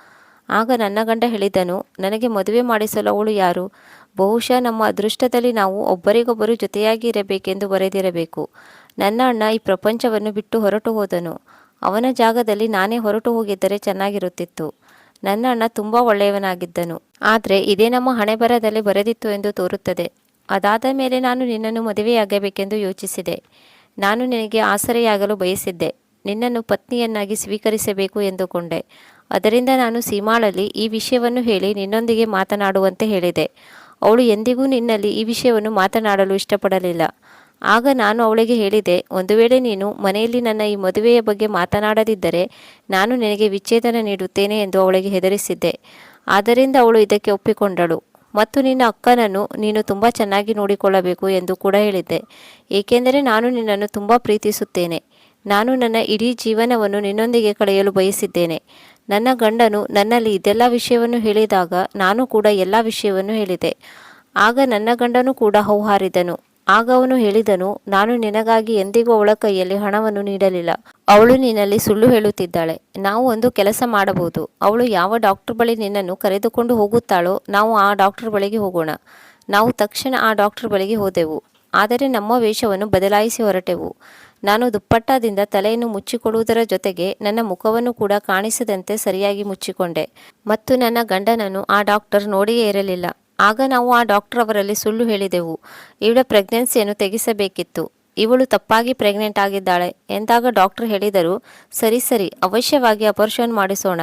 ಆಗ ನನ್ನ ಗಂಡ ಹೇಳಿದನು, ನನಗೆ ಮದುವೆ ಮಾಡಿಸಲು ಅವಳು ಯಾರು? ಬಹುಶಃ ನಮ್ಮ ಅದೃಷ್ಟದಲ್ಲಿ ನಾವು ಒಬ್ಬರಿಗೊಬ್ಬರು ಜೊತೆಯಾಗಿ ಇರಬೇಕೆಂದು ಬರೆದಿರಬೇಕು. ನನ್ನ ಅಣ್ಣ ಈ ಪ್ರಪಂಚವನ್ನು ಬಿಟ್ಟು ಹೊರಟು ಹೋದನು. ಅವನ ಜಾಗದಲ್ಲಿ ನಾನೇ ಹೊರಟು ಹೋಗಿದ್ದರೆ ಚೆನ್ನಾಗಿರುತ್ತಿತ್ತು. ನನ್ನ ಅಣ್ಣ ತುಂಬ ಒಳ್ಳೆಯವನಾಗಿದ್ದನು. ಆದರೆ ಇದೇ ನಮ್ಮ ಹಣೆ ಬರದಲ್ಲಿ ಬರೆದಿತ್ತು ಎಂದು ತೋರುತ್ತದೆ. ಅದಾದ ಮೇಲೆ ನಾನು ನಿನ್ನನ್ನು ಮದುವೆಯಾಗಬೇಕೆಂದು ಯೋಚಿಸಿದೆ. ನಾನು ನಿನಗೆ ಆಸರೆಯಾಗಲು ಬಯಸಿದ್ದೆ. ನಿನ್ನನ್ನು ಪತ್ನಿಯನ್ನಾಗಿ ಸ್ವೀಕರಿಸಬೇಕು ಎಂದುಕೊಂಡೆ. ಅದರಿಂದ ನಾನು ಸೀಮಾಳಲ್ಲಿ ಈ ವಿಷಯವನ್ನು ಹೇಳಿ ನಿನ್ನೊಂದಿಗೆ ಮಾತನಾಡುವಂತೆ ಹೇಳಿದೆ. ಅವಳು ಎಂದಿಗೂ ನಿನ್ನಲ್ಲಿ ಈ ವಿಷಯವನ್ನು ಮಾತನಾಡಲು ಇಷ್ಟಪಡಲಿಲ್ಲ. ಆಗ ನಾನು ಅವಳಿಗೆ ಹೇಳಿದೆ, ಒಂದು ವೇಳೆ ನೀನು ಮನೆಯಲ್ಲಿ ನನ್ನ ಈ ಮದುವೆಯ ಬಗ್ಗೆ ಮಾತನಾಡದಿದ್ದರೆ ನಾನು ನಿನಗೆ ವಿಚ್ಛೇದನ ನೀಡುತ್ತೇನೆ ಎಂದು ಅವಳಿಗೆ ಹೆದರಿಸಿದ್ದೆ. ಆದ್ದರಿಂದ ಅವಳು ಇದಕ್ಕೆ ಒಪ್ಪಿಕೊಂಡಳು. ಮತ್ತು ನಿನ್ನ ಅಕ್ಕನನ್ನು ನೀನು ತುಂಬ ಚೆನ್ನಾಗಿ ನೋಡಿಕೊಳ್ಳಬೇಕು ಎಂದು ಕೂಡ ಹೇಳಿದ್ದೆ. ಏಕೆಂದರೆ ನಾನು ನಿನ್ನನ್ನು ತುಂಬ ಪ್ರೀತಿಸುತ್ತೇನೆ. ನಾನು ನನ್ನ ಇಡೀ ಜೀವನವನ್ನು ನಿನ್ನೊಂದಿಗೆ ಕಳೆಯಲು ಬಯಸಿದ್ದೇನೆ. ನನ್ನ ಗಂಡನು ನನ್ನಲ್ಲಿ ಇದೆಲ್ಲ ವಿಷಯವನ್ನು ಹೇಳಿದಾಗ ನಾನು ಕೂಡ ಎಲ್ಲ ವಿಷಯವನ್ನು ಹೇಳಿದೆ. ಆಗ ನನ್ನ ಗಂಡನು ಕೂಡ ಹೌಹಾರಿದನು. ಆಗ ಅವನು ಹೇಳಿದನು, ನಾನು ನಿನಗಾಗಿ ಎಂದಿಗೂ ಅವಳ ಕೈಯಲ್ಲಿ ಹಣವನ್ನು ನೀಡಲಿಲ್ಲ. ಅವಳು ನಿನ್ನಲ್ಲಿ ಸುಳ್ಳು ಹೇಳುತ್ತಿದ್ದಾಳೆ. ನಾವು ಒಂದು ಕೆಲಸ ಮಾಡಬಹುದು. ಅವಳು ಯಾವ ಡಾಕ್ಟರ್ ಬಳಿ ನಿನ್ನನ್ನು ಕರೆದುಕೊಂಡು ಹೋಗುತ್ತಾಳೋ, ನಾವು ಆ ಡಾಕ್ಟರ್ ಬಳಿಗೆ ಹೋಗೋಣ. ನಾವು ತಕ್ಷಣ ಆ ಡಾಕ್ಟರ್ ಬಳಿಗೆ ಹೋದೆವು. ಆದರೆ ನಮ್ಮ ವೇಷವನ್ನು ಬದಲಾಯಿಸಿ ಹೊರಟೆವು. ನಾನು ದುಪ್ಪಟ್ಟಾದಿಂದ ತಲೆಯನ್ನು ಮುಚ್ಚಿಕೊಳ್ಳುವುದರ ಜೊತೆಗೆ ನನ್ನ ಮುಖವನ್ನು ಕೂಡ ಕಾಣಿಸದಂತೆ ಸರಿಯಾಗಿ ಮುಚ್ಚಿಕೊಂಡೆ. ಮತ್ತು ನನ್ನ ಗಂಡನನ್ನು ಆ ಡಾಕ್ಟರ್ ನೋಡಿಯೇ ಇರಲಿಲ್ಲ. ಆಗ ನಾವು ಆ ಡಾಕ್ಟರ್ ಅವರಲ್ಲಿ ಸುಳ್ಳು ಹೇಳಿದೆವು. ಇವಳ ಪ್ರೆಗ್ನೆನ್ಸಿಯನ್ನು ತೆಗೆಸಬೇಕಿತ್ತು. ಇವಳು ತಪ್ಪಾಗಿ ಪ್ರೆಗ್ನೆಂಟ್ ಆಗಿದ್ದಾಳೆ ಎಂದಾಗ ಡಾಕ್ಟರ್ ಹೇಳಿದರು, ಸರಿ ಸರಿ, ಅವಶ್ಯವಾಗಿ ಅಪರ್ಷನ್ ಮಾಡಿಸೋಣ.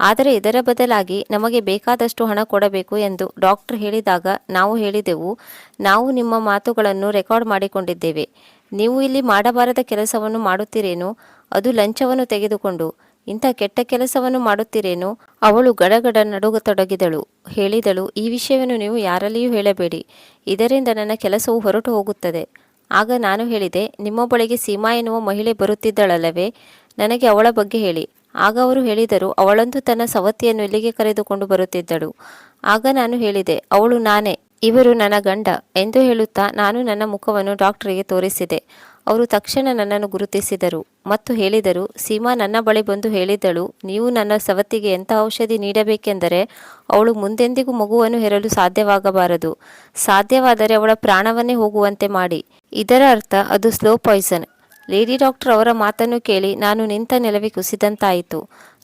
ಆದರೆ ಇದರ ಬದಲಾಗಿ ನಮಗೆ ಬೇಕಾದಷ್ಟು ಹಣ ಕೊಡಬೇಕು ಎಂದು ಡಾಕ್ಟರ್ ಹೇಳಿದಾಗ ನಾವು ಹೇಳಿದೆವು, ನಾವು ನಿಮ್ಮ ಮಾತುಗಳನ್ನು ರೆಕಾರ್ಡ್ ಮಾಡಿಕೊಂಡಿದ್ದೇವೆ. ನೀವು ಇಲ್ಲಿ ಮಾಡಬಾರದ ಕೆಲಸವನ್ನು ಮಾಡುತ್ತೀರೇನು? ಅದು ಲಂಚವನ್ನು ತೆಗೆದುಕೊಂಡು. ಇಂಥ ಕೆಟ್ಟ ಕೆಲಸವನ್ನು ಮಾಡುತ್ತಿರೇನು? ಅವಳು ಗಡಗಡ ನಡುಗತೊಡಗಿದಳು. ಹೇಳಿದಳು, ಈ ವಿಷಯವನ್ನು ನೀವು ಯಾರಲ್ಲಿಯೂ ಹೇಳಬೇಡಿ. ಇದರಿಂದ ನನ್ನ ಕೆಲಸವು ಹೊರಟು ಹೋಗುತ್ತದೆ. ಆಗ ನಾನು ಹೇಳಿದೆ, ನಿಮ್ಮ ಬಳಿಗೆ ಸೀಮಾ ಎನ್ನುವ ಮಹಿಳೆ ಬರುತ್ತಿದ್ದಳಲ್ಲವೇ? ನನಗೆ ಅವಳ ಬಗ್ಗೆ ಹೇಳಿ. ಆಗ ಅವರು ಹೇಳಿದರು, ಅವಳಂತೂ ತನ್ನ ಸವತಿಯನ್ನು ಇಲ್ಲಿಗೆ ಕರೆದುಕೊಂಡು ಬರುತ್ತಿದ್ದಳು. ಆಗ ನಾನು ಹೇಳಿದೆ, ಅವಳು ನಾನೇ. ಇವರು ನನ್ನ ಗಂಡ ಎಂದು ಹೇಳುತ್ತಾ ನಾನು ನನ್ನ ಮುಖವನ್ನು ಡಾಕ್ಟರಿಗೆ ತೋರಿಸಿದೆ. ಅವರು ತಕ್ಷಣ ನನ್ನನ್ನು ಗುರುತಿಸಿದರು ಮತ್ತು ಹೇಳಿದರು, ಸೀಮಾ ನನ್ನ ಬಳಿ ಬಂದು ಹೇಳಿದಳು, ನೀವು ನನ್ನ ಸವತಿಗೆ ಎಂಥ ಔಷಧಿ ನೀಡಬೇಕೆಂದರೆ ಅವಳು ಮುಂದೆಂದಿಗೂ ಮಗುವನ್ನು ಹೆರಲು ಸಾಧ್ಯವಾಗಬಾರದು. ಸಾಧ್ಯವಾದರೆ ಅವಳ ಪ್ರಾಣವನ್ನೇ ಹೋಗುವಂತೆ ಮಾಡಿ. ಇದರ ಅರ್ಥ ಅದು ಸ್ಲೋ ಪಾಯ್ಸನ್. ಲೇಡಿ ಡಾಕ್ಟರ್ ಅವರ ಮಾತನ್ನು ಕೇಳಿ ನಾನು ನಿಂತ ನೆಲವಿ ಕುಸಿದಂತಾಯಿತು.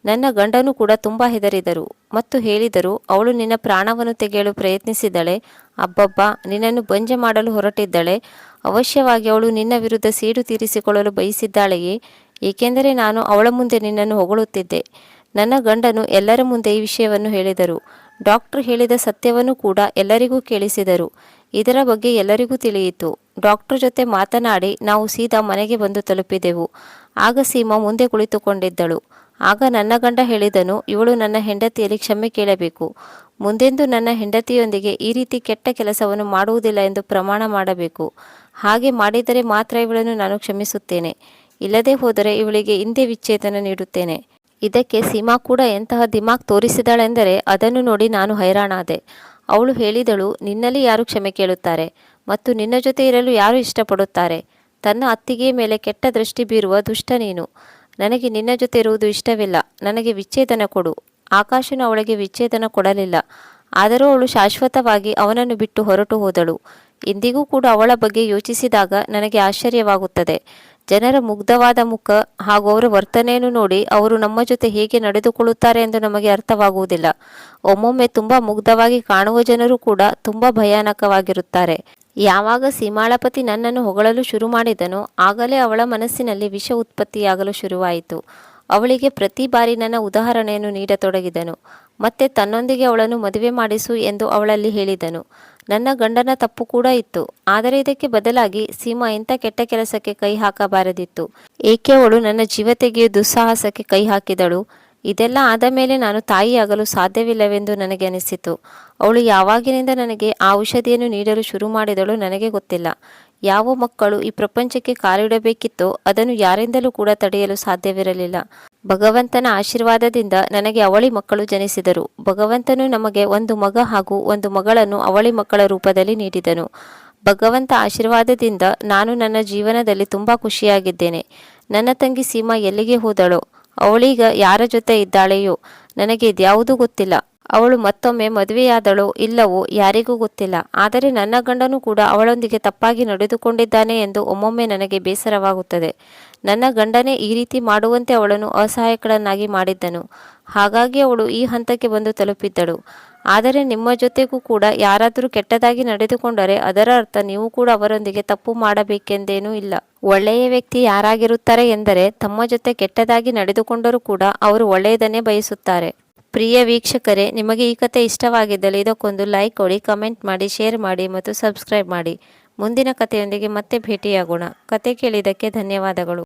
ನನ್ನ ಗಂಡನು ಕೂಡ ತುಂಬ ಹೆದರಿದರು ಮತ್ತು ಹೇಳಿದರು, ಅವಳು ನಿನ್ನ ಪ್ರಾಣವನ್ನು ತೆಗೆಯಲು ಪ್ರಯತ್ನಿಸಿದಳೆ ಅಬ್ಬಬ್ಬ, ನಿನ್ನನ್ನು ಬಂಜೆ ಮಾಡಲು ಹೊರಟಿದ್ದಳೆ. ಅವಶ್ಯವಾಗಿ ಅವಳು ನಿನ್ನ ವಿರುದ್ಧ ಸೇಡು ತೀರಿಸಿಕೊಳ್ಳಲು ಬಯಸಿದ್ದಾಳೆಯೇ? ಏಕೆಂದರೆ ನಾನು ಅವಳ ಮುಂದೆ ನಿನ್ನನ್ನು ಹೊಗಳುತ್ತಿದ್ದೆ. ನನ್ನ ಗಂಡನು ಎಲ್ಲರ ಮುಂದೆ ಈ ವಿಷಯವನ್ನು ಹೇಳಿದರು. ಡಾಕ್ಟರ್ ಹೇಳಿದ ಸತ್ಯವನ್ನು ಕೂಡ ಎಲ್ಲರಿಗೂ ಕೇಳಿಸಿದರು. ಇದರ ಬಗ್ಗೆ ಎಲ್ಲರಿಗೂ ತಿಳಿಯಿತು. ಡಾಕ್ಟರ್ ಜೊತೆ ಮಾತನಾಡಿ ನಾವು ಸೀದಾ ಮನೆಗೆ ಬಂದು ತಲುಪಿದೆವು. ಆಗ ಸೀಮಾ ಮುಂದೆ ಕುಳಿತುಕೊಂಡಿದ್ದಳು. ಆಗ ನನ್ನ ಗಂಡ ಹೇಳಿದನು, ಇವಳು ನನ್ನ ಹೆಂಡತಿಯಲ್ಲಿ ಕ್ಷಮೆ ಕೇಳಬೇಕು. ಮುಂದೆಂದು ನನ್ನ ಹೆಂಡತಿಯೊಂದಿಗೆ ಈ ರೀತಿ ಕೆಟ್ಟ ಕೆಲಸವನ್ನು ಮಾಡುವುದಿಲ್ಲ ಎಂದು ಪ್ರಮಾಣ ಮಾಡಬೇಕು. ಹಾಗೆ ಮಾಡಿದರೆ ಮಾತ್ರ ಇವಳನ್ನು ನಾನು ಕ್ಷಮಿಸುತ್ತೇನೆ. ಇಲ್ಲದೆ ಹೋದರೆ ಇವಳಿಗೆ ಹಿಂದೆ ವಿಚ್ಛೇದನ ನೀಡುತ್ತೇನೆ. ಇದಕ್ಕೆ ಸೀಮಾ ಕೂಡ ಎಂತಹ ದಿಮಾಗ್ ತೋರಿಸಿದಾಳೆಂದರೆ ಅದನ್ನು ನೋಡಿ ನಾನು ಹೈರಾಣಾದೆ. ಅವಳು ಹೇಳಿದಳು, ನಿನ್ನಲ್ಲಿ ಯಾರು ಕ್ಷಮೆ ಕೇಳುತ್ತಾರೆ? ಮತ್ತು ನಿನ್ನ ಜೊತೆ ಇರಲು ಯಾರು ಇಷ್ಟಪಡುತ್ತಾರೆ? ತನ್ನ ಅತ್ತಿಗೆಯ ಮೇಲೆ ಕೆಟ್ಟ ದೃಷ್ಟಿ ಬೀರುವ ದುಷ್ಟ ನೀನು. ನನಗೆ ನಿನ್ನ ಜೊತೆ ಇರುವುದು ಇಷ್ಟವಿಲ್ಲ. ನನಗೆ ವಿಚ್ಛೇದನ ಕೊಡು. ಆಕಾಶನು ಅವಳಿಗೆ ವಿಚ್ಛೇದನ ಕೊಡಲಿಲ್ಲ. ಆದರೂ ಅವಳು ಶಾಶ್ವತವಾಗಿ ಅವನನ್ನು ಬಿಟ್ಟು ಹೊರಟು ಹೋದಳು. ಇಂದಿಗೂ ಕೂಡ ಅವಳ ಬಗ್ಗೆ ಯೋಚಿಸಿದಾಗ ನನಗೆ ಆಶ್ಚರ್ಯವಾಗುತ್ತದೆ. ಜನರ ಮುಗ್ಧವಾದ ಮುಖ ಹಾಗೂ ಅವರ ವರ್ತನೆಯನ್ನು ನೋಡಿ ಅವರು ನಮ್ಮ ಜೊತೆ ಹೇಗೆ ನಡೆದುಕೊಳ್ಳುತ್ತಾರೆ ಎಂದು ನಮಗೆ ಅರ್ಥವಾಗುವುದಿಲ್ಲ. ಒಮ್ಮೊಮ್ಮೆ ತುಂಬ ಮುಗ್ಧವಾಗಿ ಕಾಣುವ ಜನರು ಕೂಡ ತುಂಬ ಭಯಾನಕವಾಗಿರುತ್ತಾರೆ. ಯಾವಾಗ ಸೀಮಾಳಪತಿ ನನ್ನನ್ನು ಹೊಗಳಲು ಶುರು ಮಾಡಿದನೋ ಆಗಲೇ ಅವಳ ಮನಸ್ಸಿನಲ್ಲಿ ವಿಷ ಉತ್ಪತ್ತಿಯಾಗಲು ಶುರುವಾಯಿತು. ಅವಳಿಗೆ ಪ್ರತಿ ಬಾರಿ ನನ್ನ ಉದಾಹರಣೆಯನ್ನು ನೀಡತೊಡಗಿದನು. ಮತ್ತೆ ತನ್ನೊಂದಿಗೆ ಅವಳನ್ನು ಮದುವೆ ಮಾಡಿಸು ಎಂದು ಅವಳಲ್ಲಿ ಹೇಳಿದನು. ನನ್ನ ಗಂಡನ ತಪ್ಪು ಕೂಡ ಇತ್ತು. ಆದರೆ ಇದಕ್ಕೆ ಬದಲಾಗಿ ಸೀಮಾ ಇಂಥ ಕೆಟ್ಟ ಕೆಲಸಕ್ಕೆ ಕೈ ಹಾಕಬಾರದಿತ್ತು. ಏಕೆ ಅವಳು ನನ್ನ ಜೀವ ತೆಗೆಯುವ ದುಸ್ಸಾಹಸಕ್ಕೆ ಕೈ ಹಾಕಿದಳು? ಇದೆಲ್ಲ ಆದ ಮೇಲೆ ನಾನು ತಾಯಿಯಾಗಲು ಸಾಧ್ಯವಿಲ್ಲವೆಂದು ನನಗೆ ಅನಿಸಿತು. ಅವಳು ಯಾವಾಗಿನಿಂದ ನನಗೆ ಆ ಔಷಧಿಯನ್ನು ನೀಡಲು ಶುರು ಮಾಡಿದಳು ನನಗೆ ಗೊತ್ತಿಲ್ಲ. ಯಾವ ಮಕ್ಕಳು ಈ ಪ್ರಪಂಚಕ್ಕೆ ಕಾಲಿಡಬೇಕಿತ್ತೋ ಅದನ್ನು ಯಾರಿಂದಲೂ ಕೂಡ ತಡೆಯಲು ಸಾಧ್ಯವಿರಲಿಲ್ಲ. ಭಗವಂತನ ಆಶೀರ್ವಾದದಿಂದ ನನಗೆ ಅವಳಿ ಮಕ್ಕಳು ಜನಿಸಿದರು. ಭಗವಂತನು ನಮಗೆ ಒಂದು ಮಗ ಹಾಗೂ ಒಂದು ಮಗಳನ್ನು ಅವಳಿ ಮಕ್ಕಳ ರೂಪದಲ್ಲಿ ನೀಡಿದನು. ಭಗವಂತ ಆಶೀರ್ವಾದದಿಂದ ನಾನು ನನ್ನ ಜೀವನದಲ್ಲಿ ತುಂಬ ಖುಷಿಯಾಗಿದ್ದೇನೆ. ನನ್ನ ತಂಗಿ ಸೀಮಾ ಎಲ್ಲಿಗೆ ಹೋದಳೋ? ಅವಳೀಗ ಯಾರ ಜೊತೆ ಇದ್ದಾಳೆಯೋ? ನನಗೆ ಇದ್ಯಾವುದೂ ಗೊತ್ತಿಲ್ಲ. ಅವಳು ಮತ್ತೊಮ್ಮೆ ಮದುವೆಯಾದಳೋ ಇಲ್ಲವೋ ಯಾರಿಗೂ ಗೊತ್ತಿಲ್ಲ. ಆದರೆ ನನ್ನ ಗಂಡನೂ ಕೂಡ ಅವಳೊಂದಿಗೆ ತಪ್ಪಾಗಿ ನಡೆದುಕೊಂಡಿದ್ದಾನೆ ಎಂದು ಒಮ್ಮೊಮ್ಮೆ ನನಗೆ ಬೇಸರವಾಗುತ್ತದೆ. ನನ್ನ ಗಂಡನೇ ಈ ರೀತಿ ಮಾಡುವಂತೆ ಅವಳನ್ನು ಅಸಹಾಯಕಳನ್ನಾಗಿ ಮಾಡಿದ್ದನು. ಹಾಗಾಗಿ ಅವಳು ಈ ಹಂತಕ್ಕೆ ಬಂದು ತಲುಪಿದ್ದಳು. ಆದರೆ ನಿಮ್ಮ ಜೊತೆಗೂ ಕೂಡ ಯಾರಾದರೂ ಕೆಟ್ಟದಾಗಿ ನಡೆದುಕೊಂಡರೆ ಅದರ ಅರ್ಥ ನೀವು ಕೂಡ ಅವರೊಂದಿಗೆ ತಪ್ಪು ಮಾಡಬೇಕೆಂದೇನೂ ಇಲ್ಲ. ಒಳ್ಳೆಯ ವ್ಯಕ್ತಿ ಯಾರಾಗಿರುತ್ತಾರೆ ಎಂದರೆ ತಮ್ಮ ಜೊತೆ ಕೆಟ್ಟದಾಗಿ ನಡೆದುಕೊಂಡರೂ ಕೂಡ ಅವರು ಒಳ್ಳೆಯದನ್ನೇ ಬಯಸುತ್ತಾರೆ. ಪ್ರಿಯ ವೀಕ್ಷಕರೇ, ನಿಮಗೆ ಈ ಕಥೆ ಇಷ್ಟವಾಗಿದ್ದಲ್ಲಿ ಇದಕ್ಕೊಂದು ಲೈಕ್ ಕೊಡಿ, ಕಮೆಂಟ್ ಮಾಡಿ, ಶೇರ್ ಮಾಡಿ ಮತ್ತು ಸಬ್ಸ್ಕ್ರೈಬ್ ಮಾಡಿ. ಮುಂದಿನ ಕಥೆಯೊಂದಿಗೆ ಮತ್ತೆ ಭೇಟಿಯಾಗೋಣ. ಕತೆ ಕೇಳಿದ್ದಕ್ಕೆ ಧನ್ಯವಾದಗಳು.